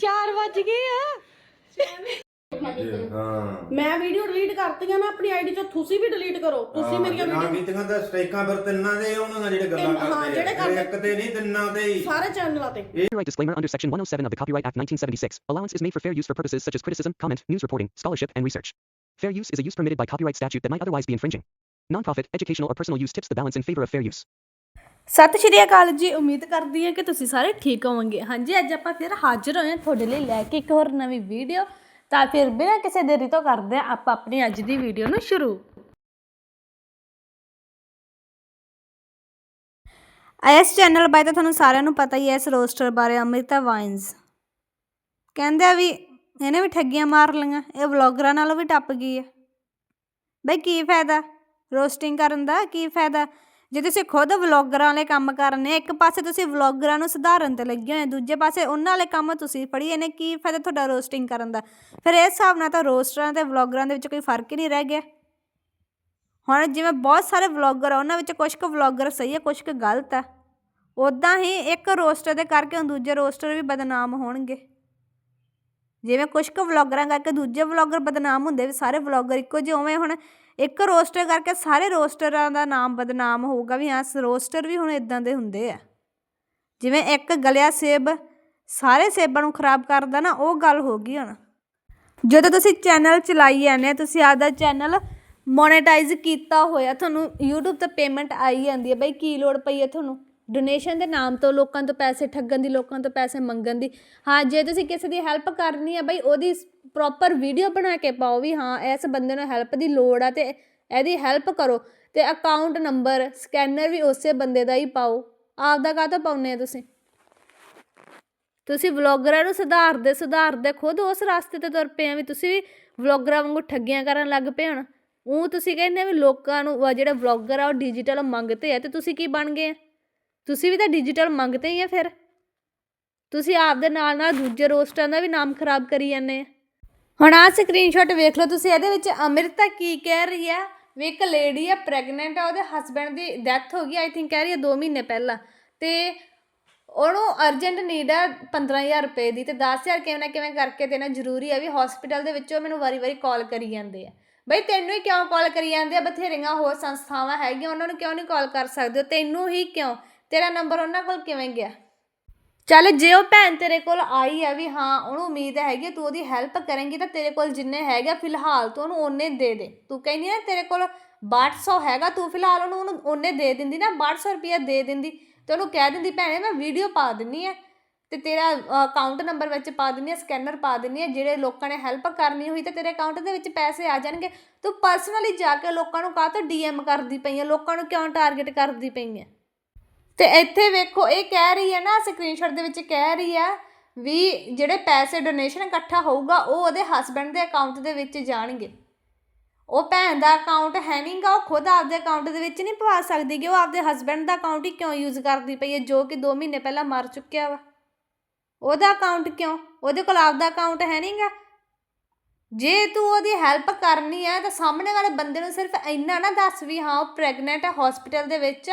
ਚਾਰ ਵੱਜ ਗਏ ਆ ਹਾਂ ਮੈਂ ਵੀਡੀਓ ਡਿਲੀਟ ਕਰਤੀਆਂ ਨਾ ਆਪਣੀ ਆਈਡੀ ਚੋਂ ਤੁਸੀਂ ਵੀ ਡਿਲੀਟ ਕਰੋ ਤੁਸੀਂ ਮੇਰੀਆਂ ਨਾ ਵੀਡੀਓ ਕੀਤੀਆਂ ਤਾਂ ਸਟ੍ਰਾਈਕਾਂ ਪਰ ਤਿੰਨਾਂ ਦੇ ਉਹਨਾਂ ਨਾਲ ਜਿਹੜੇ ਗੱਲਾਂ ਤਿੰਨ- ਹਾਂ, ਕਰਦੇ ਜਿਹੜੇ ਆ ਕਰਦੇ- ਇੱਕ ਤੇ ਨਹੀਂ ਤਿੰਨਾਂ ਤੇ ਹੀ ਸਾਰੇ ਚੈਨਲਾਂ ਤੇ Copyright disclaimer under Section 107 of the Copyright Act 1976. Allowance is made for fair use for purposes such as criticism, comment, news reporting, scholarship, and research. Fair use is a use permitted by copyright statute that might otherwise be infringing. Nonprofit, educational, or personal use tips the balance in favor of fair use. ਸਤਿ ਸ਼੍ਰੀ ਅਕਾਲ ਜੀ, ਉਮੀਦ ਕਰਦੀ ਹਾਂ ਕਿ ਤੁਸੀਂ ਸਾਰੇ ਠੀਕ ਹੋਵੋਗੇ। ਹਾਂਜੀ, ਅੱਜ ਆਪਾਂ ਫਿਰ ਹਾਜ਼ਰ ਹੋਏ ਹਾਂ ਤੁਹਾਡੇ ਲਈ ਲੈ ਕੇ ਇੱਕ ਹੋਰ ਨਵੀਂ ਵੀਡੀਓ। ਤਾਂ ਫਿਰ ਬਿਨਾਂ ਕਿਸੇ ਦੇਰੀ ਤੋਂ ਕਰਦੇ ਹਾਂ ਆਪਾਂ ਆਪਣੀ ਅੱਜ ਦੀ ਵੀਡੀਓ ਨੂੰ ਸ਼ੁਰੂ। ਇਸ ਚੈਨਲ ਬਾਰੇ ਤਾਂ ਤੁਹਾਨੂੰ ਸਾਰਿਆਂ ਨੂੰ ਪਤਾ ਹੀ ਹੈ, ਇਸ ਰੋਸਟਰ ਬਾਰੇ ਅਮ੍ਰਿਤਾ ਵਾਈਨਸ ਕਹਿੰਦੇ ਆ ਵੀ ਇਹਨੇ ਵੀ ਠੱਗੀਆਂ ਮਾਰ ਲਈਆਂ, ਇਹ ਵਲੌਗਰਾਂ ਨਾਲੋਂ ਵੀ ਟੱਪ ਗਈ ਹੈ। ਬਈ ਕੀ ਫਾਇਦਾ? ਰੋਸਟਿੰਗ ਕਰਨ ਦਾ ਕੀ ਫਾਇਦਾ? ਜੇ ਤੁਸੀਂ ਖੁਦ ਵਲੌਗਰਾਂ ਵਾਲੇ ਕੰਮ ਕਰਨੇ, ਇੱਕ ਪਾਸੇ ਤੁਸੀਂ ਵਲੌਗਰਾਂ ਨੂੰ ਸੁਧਾਰਨ ਤੇ ਲੱਗੇ ਹੋਏ, ਦੂਜੇ ਪਾਸੇ ਉਹਨਾਂ ਵਾਲੇ ਕੰਮ ਤੁਸੀਂ ਫੜੀ ਇਹਨੇ ਕੀ ਫਾਇਦਾ ਤੁਹਾਡਾ ਰੋਸਟਿੰਗ ਕਰਨ ਦਾ? ਫਿਰ ਇਸ ਹਿਸਾਬ ਨਾਲ ਤਾਂ ਰੋਸਟਰਾਂ ਤੇ ਵਲੌਗਰਾਂ ਦੇ ਵਿੱਚ ਕੋਈ ਫ਼ਰਕ ਹੀ ਨਹੀਂ ਰਹਿ ਗਿਆ। ਹੁਣ ਜਿਵੇਂ ਬਹੁਤ ਸਾਰੇ ਵਲੌਗਰ ਆ, ਉਹਨਾਂ ਵਿੱਚ ਕੁਝ ਕੁ ਵਲੌਗਰ ਸਹੀ ਆ ਕੁਝ ਕੁ ਗਲਤ ਆ। ਉਦਾਂ ਹੀ ਇੱਕ ਰੋਸਟਰ ਦੇ ਕਰਕੇ ਹੁਣ ਦੂਜੇ ਰੋਸਟਰ ਵੀ ਬਦਨਾਮ ਹੋਣਗੇ। ਜਿਵੇਂ ਕੁਝ ਕੁ ਵਲੌਗਰਾਂ ਕਰਕੇ ਦੂਜੇ ਵਲੌਗਰ ਬਦਨਾਮ ਹੁੰਦੇ ਵੀ ਸਾਰੇ ਵਲੌਗਰ ਇੱਕੋ ਜਿਹੇ ਉਵੇਂ ਹੁਣ ਇੱਕ ਰੋਸਟਰ ਕਰਕੇ ਸਾਰੇ ਰੋਸਟਰਾਂ ਦਾ ਨਾਮ ਬਦਨਾਮ ਹੋਊਗਾ ਵੀ ਹਾਂ ਰੋਸਟਰ ਵੀ ਹੁਣ ਇਦਾਂ ਦੇ ਹੁੰਦੇ ਆ। ਜਿਵੇਂ ਇੱਕ ਗਲਿਆ ਸੇਬ, ਸਾਰੇ ਸੇਬਾਂ ਨੂੰ ਖਰਾਬ ਕਰਦਾ ਨਾ, ਉਹ ਗੱਲ ਹੋ ਗਈ ਹੁਣ। ਜਦੋਂ ਤੁਸੀਂ ਚੈਨਲ ਚਲਾਈ ਜਾਂਦੇ ਆ, ਤੁਸੀਂ ਆਪਦਾ ਚੈਨਲ ਮੋਨੇਟਾਈਜ਼ ਕੀਤਾ ਹੋਇਆ, ਤੁਹਾਨੂੰ YouTube ਤੇ ਪੇਮੈਂਟ ਆਈ ਜਾਂਦੀ ਹੈ ਬਈ ਕੀ ਲੋੜ ਪਈ ਹੈ ਤੁਹਾਨੂੰ? ਡੋਨੇਸ਼ਨ ਦੇ ਨਾਮ ਤੋਂ, ਲੋਕਾਂ ਤੋਂ ਪੈਸੇ ਠੱਗਣ ਦੀ, ਲੋਕਾਂ ਤੋਂ ਪੈਸੇ ਮੰਗਣ ਦੀ। ਹਾਂ, ਜੇ ਤੁਸੀਂ ਕਿਸੇ ਦੀ ਹੈਲਪ ਕਰਨੀ ਹੈ ਬਈ, ਉਹਦੀ ਪ੍ਰੋਪਰ ਵੀਡੀਓ ਬਣਾ ਕੇ ਪਾਓ ਵੀ ਹਾਂ, ਇਸ ਬੰਦੇ ਨੂੰ ਹੈਲਪ ਦੀ ਲੋੜ ਆ ਤੇ ਇਹਦੀ ਹੈਲਪ ਕਰੋ। ਤੇ ਅਕਾਊਂਟ ਨੰਬਰ ਸਕੈਨਰ ਵੀ ਉਸੇ ਬੰਦੇ ਦਾ ਹੀ ਪਾਓ। ਆਪਦਾ ਕਾਹਤੋਂ ਪਾਉਨੇ ਆ ਤੁਸੀਂ? ਤੁਸੀਂ ਵਲੌਗਰਾਂ ਨੂੰ ਸੁਧਾਰਦੇ ਸੁਧਾਰਦੇ ਖੁਦ ਉਸ ਰਸਤੇ ਤੇ ਤੁਰ ਪਏ ਆ ਵੀ ਤੁਸੀਂ ਵੀ ਵਲੌਗਰਾਂ ਵਾਂਗੂ ਠੱਗੀਆਂ ਕਰਨ ਲੱਗ ਪਏ ਹੁਣ। ਉਹ ਤੁਸੀਂ ਕਹਿੰਦੇ ਵੀ ਲੋਕਾਂ ਨੂੰ ਉਹ ਜਿਹੜੇ ਵਲੌਗਰ ਆ, ਉਹ ਡਿਜੀਟਲ ਮੰਗਤੇ ਆ, ਤੇ ਤੁਸੀਂ ਕੀ ਬਣ ਗਏ ਆ? ਤੁਸੀਂ ਵੀ ਤਾਂ ਡਿਜੀਟਲ ਮੰਗਤੇ ਹੀ ਆ ਫਿਰ। ਤੁਸੀਂ ਆਪ ਦੇ ਨਾਲ ਨਾਲ ਦੂਜੇ ਰੋਸਟਰਾਂ ਦਾ ਵੀ ਨਾਮ ਖਰਾਬ ਕਰੀ ਜਾਂਦੇ ਆ। ਹੁਣ ਆਹ ਸਕਰੀਨਸ਼ਾਟ ਵੇਖ ਲਓ ਤੁਸੀਂ, ਇਹਦੇ ਵਿੱਚ ਅੰਮ੍ਰਿਤਾ ਕੀ ਕਹਿ ਰਹੀ ਆ? ਵੀ ਇੱਕ ਲੇਡੀ ਆ ਪ੍ਰੈਗਨੈਂਟ ਆ, ਉਹਦੇ ਹਸਬੰਡ ਦੀ ਡੈਥ ਹੋ ਗਈ ਆਈ ਥਿੰਕ ਕਹਿ ਰਹੀ ਆ 2 ਮਹੀਨੇ ਪਹਿਲਾਂ। ਤੇ ਉਹਨੂੰ ਅਰਜੈਂਟ ਨੀਡ ਆ 15000 ਰੁਪਏ ਦੀ ਤੇ 10000 ਕਿਵੇਂ ਨਾ ਕਿਵੇਂ ਕਰਕੇ ਦੇਣਾ ਜ਼ਰੂਰੀ ਆ ਵੀ ਹਸਪੀਟਲ ਦੇ ਵਿੱਚੋਂ ਮੈਨੂੰ ਵਾਰੀ-ਵਾਰੀ ਕਾਲ ਕਰੀ ਜਾਂਦੇ ਆ। ਬਈ ਤੈਨੂੰ ਹੀ ਕਿਉਂ ਕਾਲ ਕਰੀ ਜਾਂਦੇ ਆ? ਬਥੇਰੀਆਂ ਹੋਰ ਸੰਸਥਾਵਾਂ ਹੈਗੀਆਂ, ਉਹਨਾਂ ਨੂੰ ਕਿਉਂ ਨਹੀਂ ਕਾਲ ਕਰ ਸਕਦੇ? ਹੋ ਤੈਨੂੰ ਹੀ ਕਿਉਂ? ਤੇਰਾ ਨੰਬਰ ਉਹਨਾਂ ਕੋਲ ਕਿਵੇਂ ਗਿਆ? ਚੱਲ ਜੇ ਉਹ ਭੈਣ ਤੇਰੇ ਕੋਲ ਆਈ ਆ ਵੀ ਹਾਂ ਉਹਨੂੰ ਉਮੀਦ ਹੈਗੀ ਆ, ਤੂੰ ਉਹਦੀ ਹੈਲਪ ਕਰੇਂਗੀ ਤਾਂ ਤੇਰੇ ਕੋਲ ਜਿੰਨੇ ਹੈਗਾ ਫਿਲਹਾਲ ਤੂੰ ਉਹਨੂੰ ਉਹਨੇ ਦੇ ਦੇ। ਤੂੰ ਕਹਿੰਦੀ ਨਾ ਤੇਰੇ ਕੋਲ 6200 ਹੈਗਾ ਤੂੰ ਫਿਲਹਾਲ ਉਹਨੂੰ ਉਹਨੂੰ ਉਹਨੇ ਦੇ ਦਿੰਦੀ ਨਾ 6200 ਰੁਪਇਆ ਦੇ ਦਿੰਦੀ। ਤੇ ਉਹਨੂੰ ਕਹਿ ਦਿੰਦੀ ਭੈਣੇ ਮੈਂ ਵੀਡੀਓ ਪਾ ਦਿੰਨੀ ਆ ਤੇ ਤੇਰਾ ਅਕਾਊਂਟ ਨੰਬਰ ਵਿੱਚ ਪਾ ਦਿੰਨੀ ਆ ਸਕੈਨਰ ਪਾ ਦਿੰਨੀ ਆ ਜਿਹੜੇ ਲੋਕਾਂ ਨੇ ਹੈਲਪ ਕਰਨੀ ਹੋਈ ਤਾਂ ਤੇਰੇ ਅਕਾਊਂਟ ਦੇ ਵਿੱਚ ਪੈਸੇ ਆ ਜਾਣਗੇ। ਤੂੰ ਪਰਸਨਲੀ ਜਾ ਕੇ ਲੋਕਾਂ ਨੂੰ ਕਾਹ ਤੋਂ ਡੀਐਮ ਕਰਦੀ ਪਈ ਆ ਲੋਕਾਂ ਨੂੰ ਕਿਉਂ ਟਾਰਗੇਟ ਕਰਦੀ ਪਈ ਆ? ਤੇ ਇੱਥੇ ਵੇਖੋ, ਇਹ ਕਹਿ ਰਹੀ ਹੈ ਨਾ ਸਕਰੀਨਸ਼ਾਟ ਦੇ ਵਿੱਚ ਕਹਿ ਰਹੀ ਆ ਵੀ ਜਿਹੜੇ ਪੈਸੇ ਡੋਨੇਸ਼ਨ ਇਕੱਠਾ ਹੋਊਗਾ, ਉਹ ਉਹਦੇ ਹਸਬੰਡ ਦੇ ਅਕਾਊਂਟ ਦੇ ਵਿੱਚ ਜਾਣਗੇ। ਉਹ ਭੈਣ ਦਾ ਅਕਾਊਂਟ ਹੈ ਨਹੀਂਗਾ ਉਹ ਖੁਦ ਆਪਦੇ ਅਕਾਊਂਟ ਦੇ ਵਿੱਚ ਨਹੀਂ ਪਵਾ ਸਕਦੀ ਕਿ ਉਹ ਆਪਦੇ ਹਸਬੰਡ ਦਾ ਅਕਾਊਂਟ ਹੀ ਕਿਉਂ ਯੂਜ਼ ਕਰਦੀ ਪਈ ਹੈ, ਜੋ ਕਿ 2 ਮਹੀਨੇ ਪਹਿਲਾਂ ਮਰ ਚੁੱਕਿਆ ਵਾ। ਉਹਦਾ ਅਕਾਊਂਟ ਕਿਉਂ? ਉਹਦੇ ਕੋਲ ਆਪਦਾ ਅਕਾਊਂਟ ਹੈ ਨਹੀਂਗਾ ਜੇ ਤੂੰ ਉਹਦੀ ਹੈਲਪ ਕਰਨੀ ਹੈ, ਤਾਂ ਸਾਹਮਣੇ ਵਾਲੇ ਬੰਦੇ ਨੂੰ ਸਿਰਫ ਇੰਨਾ ਨਾ ਦੱਸ ਵੀ ਹਾਂ, ਉਹ ਪ੍ਰੈਗਨੈਂਟ ਹੈ ਹਸਪੀਟਲ ਦੇ ਵਿੱਚ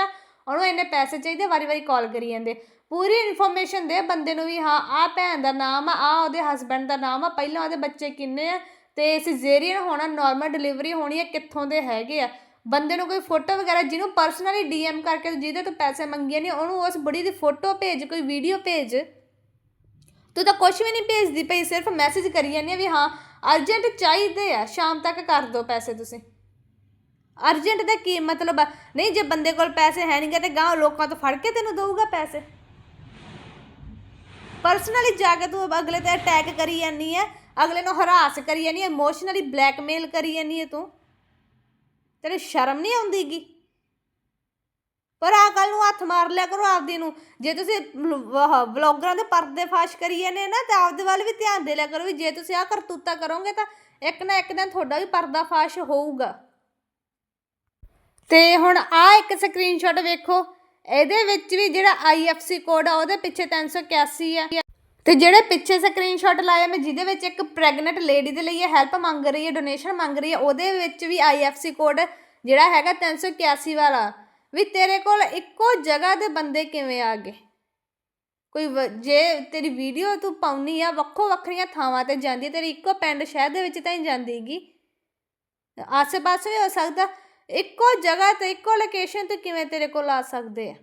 ਉਹਨੂੰ ਇੰਨੇ ਪੈਸੇ ਚਾਹੀਦੇ ਵਾਰੀ-ਵਾਰੀ ਕਾਲ ਕਰੀ ਜਾਂਦੇ। ਪੂਰੀ ਇਨਫੋਰਮੇਸ਼ਨ ਦੇ ਬੰਦੇ ਨੂੰ ਵੀ, ਹਾਂ, ਆਹ ਭੈਣ ਦਾ ਨਾਮ ਆ, ਆਹ ਉਹਦੇ ਹਸਬੰਡ ਦਾ ਨਾਮ ਆ, ਪਹਿਲਾਂ ਉਹਦੇ ਬੱਚੇ ਕਿੰਨੇ ਆ? ਤੇ ਸਿਜ਼ੇਰੀਅਨ ਹੋਣਾ ਨਾਰਮਲ ਡਿਲੀਵਰੀ ਹੋਣੀ ਹੈ ਕਿੱਥੋਂ ਦੇ ਹੈਗੇ ਆ? ਬੰਦੇ ਨੂੰ ਕੋਈ ਫੋਟੋ ਵਗੈਰਾ, ਜਿਹਨੂੰ ਪਰਸਨਲੀ ਡੀਐਮ ਕਰਕੇ ਜਿਹਦੇ ਤੋਂ ਪੈਸੇ ਮੰਗੇ ਨੇ, ਉਹਨੂੰ ਉਸ ਬੁੜੀ ਦੀ ਫੋਟੋ ਭੇਜ, ਕੋਈ ਵੀਡੀਓ ਭੇਜ। ਤੂੰ ਤਾਂ ਕੁਝ ਵੀ ਨਹੀਂ ਭੇਜਦੀ ਪਈ, ਸਿਰਫ ਮੈਸੇਜ ਕਰੀ ਜਾਂਦੀ ਆ ਵੀ, ਹਾਂ ਅਰਜੈਂਟ ਚਾਹੀਦੇ ਆ, ਸ਼ਾਮ ਤੱਕ ਕਰ ਦਿਓ ਪੈਸੇ ਤੁਸੀਂ। ਅਰਜੈਂਟ ਦਾ ਕੀ ਮਤਲਬ ਆ? ਨਹੀਂ, ਜੇ ਬੰਦੇ ਕੋਲ ਪੈਸੇ ਹੈ ਨਹੀਂਗੇ ਤੇ ਗਾਂ ਲੋਕਾਂ ਤੋਂ ਫੜ ਕੇ ਤੈਨੂੰ ਦਊਗਾ ਪੈਸੇ। ਪਰਸਨਲੀ ਜਾ ਕੇ ਤੂੰ ਅਗਲੇ ਤੇ ਅਟੈਕ ਕਰੀ ਜਾਨੀ ਹੈ ਅਗਲੇ ਨੂੰ ਹਰਾਸ ਕਰੀ ਜਾਨੀ ਹੈ ਇਮੋਸ਼ਨਲੀ ਬਲੈਕਮੇਲ ਕਰੀ ਜਾਨੀ ਹੈ ਤੂੰ। ਤੇਰੇ ਸ਼ਰਮ ਨਹੀਂ ਆਉਂਦੀਗੀ। ਪਰ ਆ ਗੱਲ ਨੂੰ ਹੱਥ ਮਾਰ ਲਿਆ ਕਰੋ ਆਪਦੀ ਨੂੰ। ਜੇ ਤੁਸੀਂ ਵਲੌਗਰਾਂ ਦੇ ਪਰਦੇ ਫਾਸ਼ ਕਰੀ ਜਾਂਦੇ ਨਾ, ਤਾਂ ਆਪਦੇ ਵੱਲ ਵੀ ਧਿਆਨ ਦੇ ਲਿਆ ਕਰੋ ਵੀ ਜੇ ਤੁਸੀਂ ਆ ਕਰਤੂਤਾ ਕਰੋਗੇ ਤਾਂ ਇੱਕ ਨਾ ਇੱਕ ਦਿਨ ਤੁਹਾਡਾ ਵੀ ਪਰਦਾ ਫਾਸ਼ ਹੋਊਗਾ। ਤੇ ਹੁਣ ਆ ਇੱਕ ਸਕਰੀਨਸ਼ਾਟ ਵੇਖੋ। ਇਹਦੇ ਵਿੱਚ ਵੀ ਜਿਹੜਾ IFC ਕੋਡ ਆ, ਉਹਦੇ ਪਿੱਛੇ 381 ਆ। ਤੇ ਜਿਹੜੇ ਪਿੱਛੇ ਸਕਰੀਨਸ਼ਾਟ ਲਾਇਆ ਮੈਂ ਜਿਹਦੇ ਵਿੱਚ ਇੱਕ ਪ੍ਰੈਗਨੈਂਟ ਲੇਡੀ ਦੇ ਲਈ ਹੈਲਪ ਮੰਗ ਰਹੀ ਹੈ ਡੋਨੇਸ਼ਨ ਮੰਗ ਰਹੀ ਹੈ, ਉਹਦੇ ਵਿੱਚ ਵੀ IFC ਕੋਡ ਜਿਹੜਾ ਹੈਗਾ 381 ਵਾਲਾ। ਵੀ ਤੇਰੇ ਕੋਲ ਇੱਕੋ ਜਗ੍ਹਾ ਦੇ ਬੰਦੇ ਕਿਵੇਂ ਆ ਗਏ? ਕੋਈ ਵ- ਜੇ ਤੇਰੀ ਵੀਡੀਓ ਤੂੰ ਪਾਉਣੀ ਆ, ਵੱਖੋ ਵੱਖਰੀਆਂ ਥਾਵਾਂ ਤੇ ਜਾਂਦੀ ਤੇਰੀ ਇੱਕੋ ਪਿੰਡ ਸ਼ਹਿਰ ਦੇ ਵਿੱਚ ਤਾਂ ਹੀ ਜਾਂਦੀਗੀ। ਆਸੇ-ਪਾਸੇ ਵੀ ਹੋ ਸਕਦਾ। ਇੱਕੋ ਜਗ੍ਹਾ ਤੇ ਇੱਕੋ ਲੋਕੇਸ਼ਨ ਤੇ ਕਿਵੇਂ ਤੇਰੇ ਕੋਲ ਆ ਸਕਦੇ ਆ?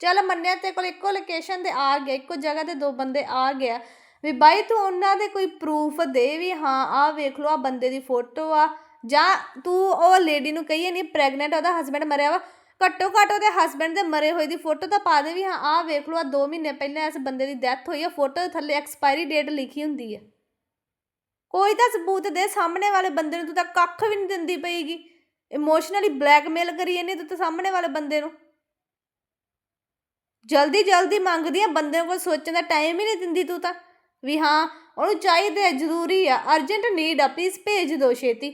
ਚੱਲ ਮੰਨਿਆ ਤੇਰੇ ਕੋਲ ਇੱਕੋ ਲੋਕੇਸ਼ਨ ਤੇ ਆ ਗਿਆ, ਇੱਕੋ ਜਗ੍ਹਾ ਤੇ ਦੋ ਬੰਦੇ ਆ ਗਿਆ। ਵੀ ਬਾਈ ਤੂੰ ਉਹਨਾਂ ਦੇ ਕੋਈ ਪ੍ਰੂਫ ਦੇ ਵੀ ਹਾਂ ਆ ਵੇਖ ਲਓ ਆ ਬੰਦੇ ਦੀ ਫੋਟੋ ਆ। ਜਾਂ ਤੂੰ ਉਹ ਲੇਡੀ ਨੂੰ ਕਹੀਏ ਨਹੀਂ ਪ੍ਰੈਗਨੈਂਟ ਉਹਦਾ ਹਸਬੰਡ ਮਰਿਆ ਵਾ। ਘੱਟੋ ਘੱਟ ਉਹਦੇ ਹਸਬੰਡ ਦੇ ਮਰੇ ਹੋਏ ਦੀ ਫੋਟੋ ਤਾਂ ਪਾ ਦੇ ਵੀ ਹਾਂ ਆ ਵੇਖ ਲਓ ਆ 2 ਮਹੀਨੇ ਪਹਿਲਾਂ ਇਸ ਬੰਦੇ ਦੀ ਡੈਥ ਹੋਈ ਆ ਫੋਟੋ ਦੇ ਥੱਲੇ ਐਕਸਪਾਇਰੀ ਡੇਟ ਲਿਖੀ ਹੁੰਦੀ ਹੈ ਕੋਈ ਤਾਂ ਸਬੂਤ ਦੇ ਸਾਹਮਣੇ ਵਾਲੇ ਬੰਦੇ ਨੂੰ ਤੂੰ ਤਾਂ ਕੱਖ ਵੀ ਨਹੀਂ ਦਿੰਦੀ ਪਈਗੀ ਇਮੋਸ਼ਨਲੀ ਬਲੈਕਮੇਲ ਕਰੀ ਜਾਂਦੀ ਤੂੰ ਤਾਂ ਸਾਹਮਣੇ ਵਾਲੇ ਬੰਦੇ ਨੂੰ। ਜਲਦੀ ਜਲਦੀ ਮੰਗਦੀ ਆ ਬੰਦੇ ਕੋਲ ਸੋਚਣ ਦਾ ਟਾਈਮ ਹੀ ਨਹੀਂ ਦਿੰਦੀ ਤੂੰ ਤਾਂ। ਵੀ ਹਾਂ, ਉਹਨੂੰ ਚਾਹੀਦਾ ਜ਼ਰੂਰੀ ਆ ਅਰਜੈਂਟ ਨੀਡ ਆ ਪਲੀਜ਼ ਭੇਜ ਦਿਓ ਛੇਤੀ।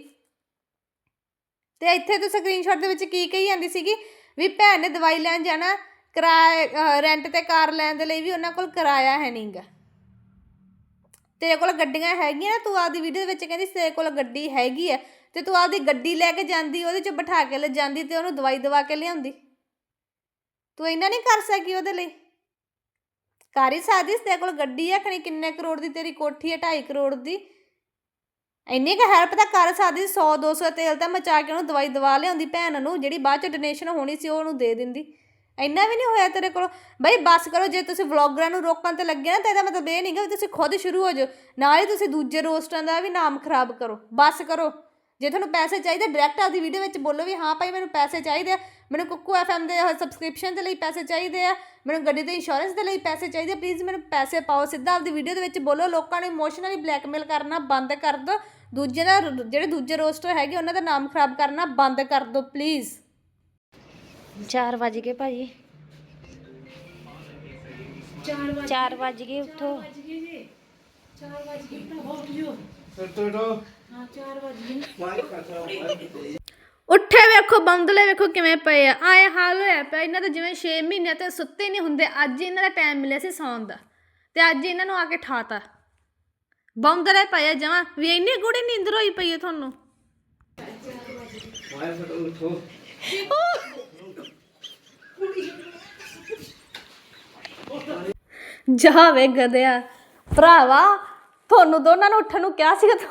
ਤੇ ਇੱਥੇ ਤੂੰ ਸਕਰੀਨਸ਼ਾਟ ਦੇ ਵਿੱਚ ਕੀ ਕਹੀ ਜਾਂਦੀ ਸੀਗੀ? ਵੀ ਭੈਣ ਨੇ ਦਵਾਈ ਲੈਣ ਜਾਣਾ, ਕਿਰਾਏ ਰੈਂਟ ਤੇ ਕਾਰ ਲੈਣ ਦੇ ਲਈ ਵੀ ਉਹਨਾਂ ਕੋਲ ਕਿਰਾਇਆ ਹੈ ਨਹੀਂਗਾ ਤੇਰੇ ਕੋਲ ਗੱਡੀਆਂ ਹੈਗੀਆਂ ਤੂੰ ਆਪਦੀ ਵੀਡੀਓ ਦੇ ਵਿੱਚ ਕਹਿੰਦੀ ਤੇਰੇ ਕੋਲ ਗੱਡੀ ਹੈਗੀ ਆ। ਤੇ ਤੂੰ ਆਪਦੀ ਗੱਡੀ ਲੈ ਕੇ ਜਾਂਦੀ, ਉਹਦੇ 'ਚ ਬਿਠਾ ਕੇ ਲੈ ਜਾਂਦੀ ਤੇ ਉਹਨੂੰ ਦਵਾਈ ਦਵਾ ਕੇ ਲਿਆਉਂਦੀ। ਤੂੰ ਇੰਨਾ ਨਹੀਂ ਕਰ ਸਕੀ ਉਹਦੇ ਲਈ? ਕਰ ਹੀ ਸਕਦੀ ਤੇਰੇ ਕੋਲ ਗੱਡੀ ਆ, ਖਣੀ ਕਿੰਨੇ ਕਰੋੜ ਦੀ ਤੇਰੀ ਕੋਠੀ ਹੈ 2.5 ਕਰੋੜ ਦੀ। ਇੰਨੀ ਕੁ ਹੈਲਪ ਤਾਂ ਕਰ ਸਕਦੀ 100 200 ਤੇਲ ਤਾਂ ਮਚਾ ਕੇ ਉਹਨੂੰ ਦਵਾਈ ਦਵਾ ਲਿਆਉਂਦੀ ਭੈਣ ਨੂੰ, ਜਿਹੜੀ ਬਾਅਦ ਚ ਡੋਨੇਸ਼ਨ ਹੋਣੀ ਸੀ ਉਹ ਉਹਨੂੰ ਦੇ ਦਿੰਦੀ। ਇੰਨਾ ਵੀ ਨਹੀਂ ਹੋਇਆ ਤੇਰੇ ਕੋਲ? ਬਈ ਬਸ ਕਰੋ, ਜੇ ਤੁਸੀਂ ਵਲੌਗਰਾਂ ਨੂੰ ਰੋਕਣ ਤੇ ਲੱਗੇ ਨਾ, ਤਾਂ ਇਹਦਾ ਮਤਲਬ ਇਹ ਨਹੀਂਗਾ ਵੀ ਤੁਸੀਂ ਖੁਦ ਸ਼ੁਰੂ ਹੋ ਜਾਓ। ਨਾਲ ਹੀ ਤੁਸੀਂ ਦੂਜੇ ਰੋਸਟਾਂ ਦਾ ਵੀ ਨਾਮ ਖਰਾਬ ਕਰੋ। ਬਸ ਕਰੋ। ਜੇ ਤੁਹਾਨੂੰ ਪੈਸੇ ਚਾਹੀਦੇ ਡਾਇਰੈਕਟ ਆਪਦੀ ਵੀਡੀਓ ਵਿੱਚ ਬੋਲੋ ਵੀ ਹਾਂ ਭਾਈ ਮੈਨੂੰ ਪੈਸੇ ਚਾਹੀਦੇ ਆ। ਮੈਨੂੰ ਕੁੱਕੂ ਐਫਐਮ ਦੇ ਸਬਸਕ੍ਰਿਪਸ਼ਨ ਦੇ ਲਈ ਪੈਸੇ ਚਾਹੀਦੇ ਆ। ਮੈਨੂੰ ਗੱਡੀ ਦੇ ਇੰਸ਼ੋਰੈਂਸ ਦੇ ਲਈ ਪੈਸੇ ਚਾਹੀਦੇ ਪਲੀਜ਼ ਮੈਨੂੰ ਪੈਸੇ ਪਾਓ। ਸਿੱਧਾ ਆਪਦੀ ਵੀਡੀਓ ਦੇ ਵਿੱਚ ਬੋਲੋ। ਲੋਕਾਂ ਨੂੰ ਇਮੋਸ਼ਨਲੀ ਬਲੈਕਮੇਲ ਕਰਨਾ ਬੰਦ ਕਰ ਦਿਓ ਦੂਜੇ ਦਾ ਜਿਹੜੇ ਦੂਜੇ ਰੋਸਟਰ ਹੈਗੇ ਉਹਨਾਂ ਦਾ ਨਾਮ ਖਰਾਬ ਕਰਨਾ ਬੰਦ ਕਰ ਦਿਓ ਪਲੀਜ਼ 4 ਵਜ ਗਏ ਭਾਜੀ। 4 ਵਜ ਗਏ। ਉੱਠੋ ਉੱਠੇ। ਉੱਠੇ ਵੇਖੋ ਬੰਦਲੇ ਵੇਖੋ ਕਿਵੇਂ ਪਏ ਆ। ਆਏ ਹਾਲ ਹੋਇਆ ਪਿਆ, ਇਹਨਾਂ ਦੇ ਜਿਵੇਂ 6 ਮਹੀਨੇ ਤੇ ਸੁੱਤੇ ਨਹੀਂ ਹੁੰਦੇ, ਅੱਜ ਇਹਨਾਂ ਦਾ ਟਾਈਮ ਮਿਲਿਆ ਸੀ ਸੌਣ ਦਾ। ਤੇ ਅੱਜ ਇਹਨਾਂ ਨੂੰ ਆ ਕੇ ਠਾਤਾ। ਬੰਦਲੇ ਪਏ ਜਮਾ, ਵੀ ਇੰਨੀ ਗੂੜੀ ਨੀਂਦਰ ਹੋਈ ਪਈ ਹੈ ਤੁਹਾਨੂੰ। ਜਾ ਵੇ ਗਦਿਆ ਭਰਾਵਾ, ਤੁਹਾਨੂੰ ਦੋਨਾਂ ਨੂੰ ਉੱਠਣ ਨੂੰ ਕਿਹਾ ਸੀਗਾ ਤੂੰ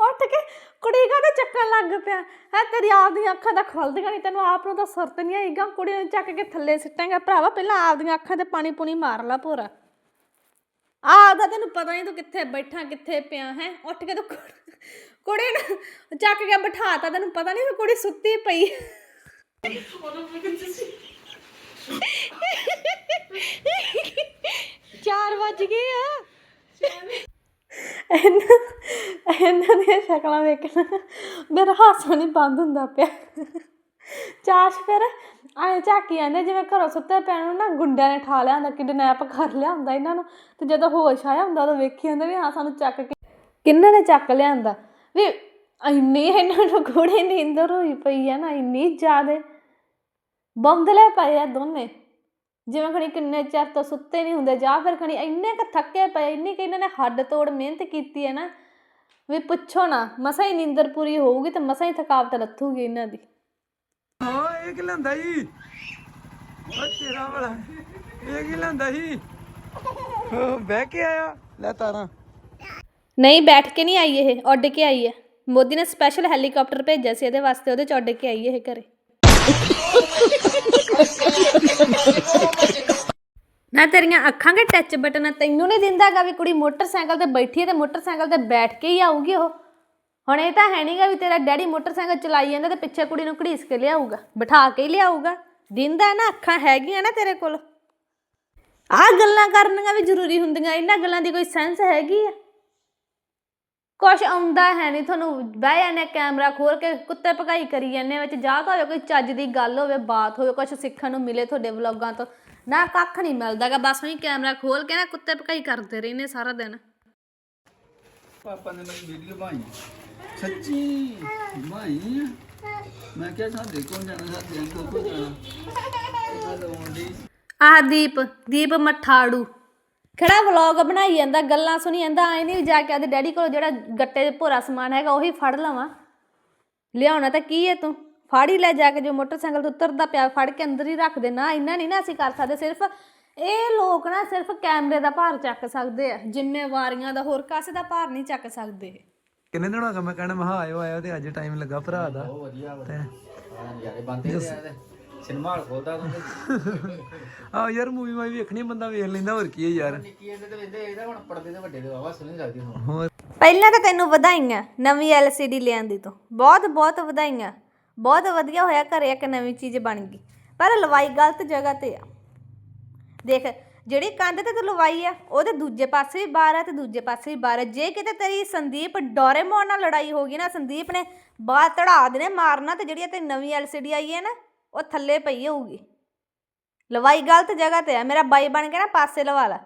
ਉੱਠ ਕੇ ਕੁੜੀ ਕਾਹਦੇ ਚੱਕਣ ਲੱਗ ਪਿਆ। ਹੈ, ਤੇਰੀ ਆਪਦੀਆਂ ਅੱਖਾਂ ਤਾਂ ਖੁੱਲਦੀਆਂ ਨਹੀਂ ਤੈਨੂੰ ਆਪ ਨੂੰ ਤਾਂ ਸੁਰਤ ਨਹੀਂ ਆਈਗਾ। ਕੁੜੀ ਨੂੰ ਚੱਕ ਕੇ ਥੱਲੇ ਸਿੱਟਾਂਗਾ। ਭਰਾਵਾ, ਪਹਿਲਾਂ ਆਪਦੀਆਂ ਅੱਖਾਂ ਤੇ ਪਾਣੀ ਪੂਣੀ ਮਾਰ ਲਾ ਭੋਰਾ। ਆਹ ਦਾ ਤੈਨੂੰ ਪਤਾ ਨਹੀਂ ਤੂੰ ਕਿੱਥੇ ਬੈਠਾ, ਕਿੱਥੇ ਪਿਆ, ਹੈ? ਉੱਠ ਕੇ ਤੂੰ ਕੁੜੀ ਨੂੰ ਚੱਕ ਕੇ ਬਿਠਾਤਾ। ਤੈਨੂੰ ਪਤਾ ਨਹੀਂ ਕੁੜੀ ਸੁੱਤੀ ਪਈ। ਚਾਰ ਵੱਜ ਗਏ ਆ। ਇਹਨਾਂ ਇਹਨਾਂ ਦੀਆਂ ਸ਼ਕਲਾਂ ਵੇਖਣ ਮੇਰਾ ਹਾਸਾ ਨਹੀਂ ਬੰਦ ਹੁੰਦਾ ਪਿਆ। ਚਾਸ਼ ਫਿਰ ਆਏ ਝਾਕੀ ਜਾਂਦੇ ਜਿਵੇਂ ਘਰੋਂ ਸੁੱਤੇ ਪੈਣ ਨੂੰ ਨਾ ਗੁੰਡਿਆਂ ਨੇ ਠਾ ਲਿਆ ਹੁੰਦਾ, ਕਿਡਨੈਪ ਕਰ ਲਿਆ ਹੁੰਦਾ ਇਹਨਾਂ ਨੂੰ, ਤੇ ਜਦੋਂ ਹੋਸ਼ ਆਇਆ ਹੁੰਦਾ ਉਦੋਂ ਵੇਖੀ ਜਾਂਦਾ ਵੀ ਹਾਂ ਸਾਨੂੰ ਚੱਕ ਕੇ ਕਿੰਨਾਂ ਨੇ ਚੱਕ ਲਿਆਂਦਾ ਵੀ ਇੰਨੀ ਇਹਨਾਂ ਨੂੰ ਗੋੜੇ ਨੀਂਦਰ ਹੋਈ ਪਈ ਆ ਨਾ, ਇੰਨੀ ਜ਼ਿਆਦੇ ਬੰਦਲੇ ਪਏ ਆ ਦੋਨੇ। ਜਿਵੇਂ ਖਣੀ ਕਿੰਨੇ ਚਿਰ ਤੋਂ ਸੁੱਤੇ ਨਹੀਂ ਹੁੰਦੇ ਜਾਂ ਫਿਰ ਖਣੀ ਇੰਨੇ ਕ ਥੱਕੇ ਪਏ ਇੰਨੀ ਕਿ ਇਹਨਾਂ ਨੇ ਹੱਡ ਤੋੜ ਮਿਹਨਤ ਕੀਤੀ ਹੈ ਨਾ ਵੀ ਪੁੱਛੋ ਨਾ ਮਸਾਂ ਹੀ ਨੀਂਦਰ ਪੂਰੀ ਹੋਊਗੀ ਤੇ ਮਸਾਂ ਹੀ ਥਕਾਵਟ ਲੱਥੂਗੀ ਇਹਨਾਂ ਦੀ। ਹਾਂ ਇਹ ਕੀ ਲੈਂਦਾ ਜੀ ਓ ਤੇਰਾ ਵਾਲਾ ਇਹ ਕੀ ਲੈਂਦਾ ਜੀ ਉਹ ਬਹਿ ਕੇ ਆਇਆ। ਲੈ ਤਾਰਾਂ। ਨਹੀਂ ਬੈਠ ਕੇ ਨਹੀਂ ਆਈ ਇਹ ਉੱਡ ਕੇ ਆਈ ਹੈ। ਮੋਦੀ ਨੇ ਸਪੈਸ਼ਲ ਹੈਲੀਕਾਪਟਰ ਭੇਜਿਆ ਸੀ ਇਹਦੇ ਵਾਸਤੇ ਉਹਦੇ ਚ ਉੱਡ ਕੇ ਆਈ ਇਹ ਘਰੇ। ਨਾ ਤੇਰੀਆਂ ਅੱਖਾਂ ਦੇ ਟੱਚ ਬਟਨ ਤੈਨੂੰ ਨਹੀਂ ਦਿੰਦਾਗਾ ਵੀ ਕੁੜੀ ਮੋਟਰਸਾਈਕਲ ਤੇ ਬੈਠੀ ਹੈ ਤੇ ਮੋਟਰਸਾਈਕਲ ਤੇ ਬੈਠ ਕੇ ਹੀ ਆਊਗੀ ਉਹ। ਹੁਣ ਇਹ ਤਾਂ ਹੈ ਨਹੀਂਗਾ ਵੀ ਤੇਰਾ ਡੈਡੀ ਮੋਟਰਸਾਈਕਲ ਚਲਾਈ ਜਾਂਦਾ ਤੇ ਪਿੱਛੇ ਕੁੜੀ ਨੂੰ ਘੜੀਸ ਕੇ ਲਿਆਊਗਾ, ਬਿਠਾ ਕੇ ਹੀ ਲਿਆਊਗਾ। ਦਿੰਦਾ ਨਾ, ਅੱਖਾਂ ਹੈਗੀਆਂ ਨਾ ਤੇਰੇ ਕੋਲ। ਆਹ ਗੱਲਾਂ ਕਰਨੀਆਂ ਵੀ ਜ਼ਰੂਰੀ ਹੁੰਦੀਆਂ, ਇਹਨਾਂ ਗੱਲਾਂ ਦੀ ਕੋਈ ਸੈਂਸ ਹੈਗੀ ਆ? ਕੁਛ ਆਉਂਦਾ ਹੈ ਨਹੀਂ ਤੁਹਾਨੂੰ ਬਹਿ ਜਾਂਦੇ ਕੈਮਰਾ ਖੋਲ ਕੇ ਕੁੱਤੇ ਭਕਾਈ ਕਰੀ ਜਾਂਦੇ ਵਿੱਚ ਜਾ ਤਾਂ ਹੋਵੇ ਕੋਈ ਚੱਜ ਦੀ ਗੱਲ ਹੋਵੇ ਬਾਤ ਹੋਵੇ ਕੁਛ ਸਿੱਖਣ ਨੂੰ ਮਿਲੇ ਤੁਹਾਡੇ ਵਲੌਗਾਂ ਤੋਂ ਨਾ ਕੱਖ ਨਹੀਂ ਮਿਲਦਾਗਾ ਬਸ ਉਹੀ ਕੈਮਰਾ ਖੋਲ ਕੇ ਨਾ ਕੁੱਤੇ ਭਕਾਈ ਕਰਦੇ ਰਹਿੰਦੇ ਸਾਰਾ ਦਿਨ। ਪਾਪਾ ਨੇ ਮੇਰੀ ਵੀਡੀਓ ਬਣਾਈ। ਸੱਚੀ ਬਣਾਈ ਮੈਂ ਕਿਹਾ ਸਾਡੇ ਕੋਲ ਜਾਣਾ ਸਾਡੇ ਕੋਲ ਕੋ ਜਾਣਾ। ਇਹ ਲਵਾਉਣ ਦੀ ਆਹ ਦੀਪ ਦੀਪ ਮਠਾੜੂ। ਖੜਾ ਵਲੌਗ ਬਣਾਈ ਜਾਂਦਾ ਗੱਲਾਂ ਸੁਣੀ ਜਾਂਦਾ ਆਏ ਨਹੀਂ ਜਾ ਕੇ ਆਦੇ ਡੈਡੀ ਕੋਲ ਜਿਹੜਾ ਗੱਟੇ 'ਚ ਭੋਰਾ ਸਮਾਨ ਹੈਗਾ ਉਹੀ ਫੜ ਲਵਾਂ। ਲਿਆਉਣਾ ਤਾਂ ਕੀ ਹੈ ਤੂੰ? ਫਾੜੀ ਲੈ ਜਾ ਕੇ ਜੋ ਮੋਟਰਸਾਈਕਲ ਤੋਂ ਉਤਰਦਾ ਪਿਆ ਫੜ ਕੇ ਅੰਦਰ ਹੀ ਰੱਖ ਦੇ। ਨਾ ਇੰਨਾ ਨਹੀਂ ਨਾ ਅਸੀਂ ਕਰ ਸਕਦੇ ਸਿਰਫ ਇਹ ਲੋਕ ਨਾ ਸਿਰਫ ਕੈਮਰੇ ਦਾ ਭਾਰ ਚੱਕ ਸਕਦੇ ਆ ਜ਼ਿੰਮੇਵਾਰੀਆਂ ਦਾ ਹੋਰ ਕਾਸੇ ਦਾ ਭਾਰ ਨਹੀਂ ਚੱਕ ਸਕਦੇ। ਕਿੰਨੇ ਦਿਨ ਹੋ ਗਏ ਮੈਂ ਕਹਿਣਾ ਮੈਂ ਕਿਹਾ ਆਇਓ ਆਇਓ ਤੇ ਅੱਜ ਟਾਈਮ ਲੱਗਾ ਭਰਾ ਦਾ। ਸਿਨੇਮਾ ਹਾਲ ਖੋਲਦਾ ਆ ਯਾਰ ਮੂਵੀ ਮਾਈ ਵੇਖਣੀ ਬੰਦਾ ਵੇਖ ਲੈਂਦਾ ਹੋਰ ਕੀ ਹੈ ਯਾਰ। ਇਹਦੇ ਤੇ ਵੇਂਦੇ ਇਹਦਾ ਹੁਣ ਪਰਦੇ ਦੇ ਵੱਡੇ ਦੇ ਵਾਵਾ ਸੁਣੀ ਲੱਗਦੀ ਹੁਣ। ਹੋਰ। ਪਹਿਲਾਂ ਤਾਂ ਤੈਨੂੰ ਵਧਾਈਆਂ ਨਵੀਂ LCD ਲਿਆਂਦੀ ਤੋਂ। ਬਹੁਤ ਬਹੁਤ ਵਧਾਈਆਂ। ਬਹੁਤ ਵਧੀਆ ਹੋਇਆ ਘਰੇ ਇੱਕ ਨਵੀਂ ਚੀਜ਼ ਬਣ ਗਈ। ਪਰ ਲਵਾਈ ਗਲਤ ਜਗ੍ਹਾ ਤੇ ਆ। ਦੇਖ ਜਿਹੜੀ ਕੰਧ ਤੇ ਤੂੰ ਲਵਾਈ ਆ ਉਹਦੇ ਦੂਜੇ ਪਾਸੇ ਵੀ ਬਾਹਰ ਆ ਤੇ ਦੂਜੇ ਪਾਸੇ ਵੀ ਬਾਹਰ ਆ। ਜੇ ਕਿਤੇ ਤੇਰੀ ਸੰਦੀਪ ਡੋਰੇਮੋਨ ਨਾਲ ਲੜਾਈ ਹੋ ਗਈ ਨਾ ਸੰਦੀਪ ਨੇ ਬਾਹਰ ਧੜਾ ਦੇਣੇ ਮਾਰਨਾ ਤੇ ਜਿਹੜੀ ਤੇ ਨਵੀਂ LCD ਆਈ ਹੈ ਨਾ ਉਹ ਥੱਲੇ ਪਈ ਹੋਊਗੀ। ਲਵਾਈ ਗਲਤ ਜਗ੍ਹਾ ਤੇ ਆ ਮੇਰਾ ਬਾਈ ਬਣ ਕੇ ਨਾ ਪਾਸੇ ਲਵਾ ਲਾ।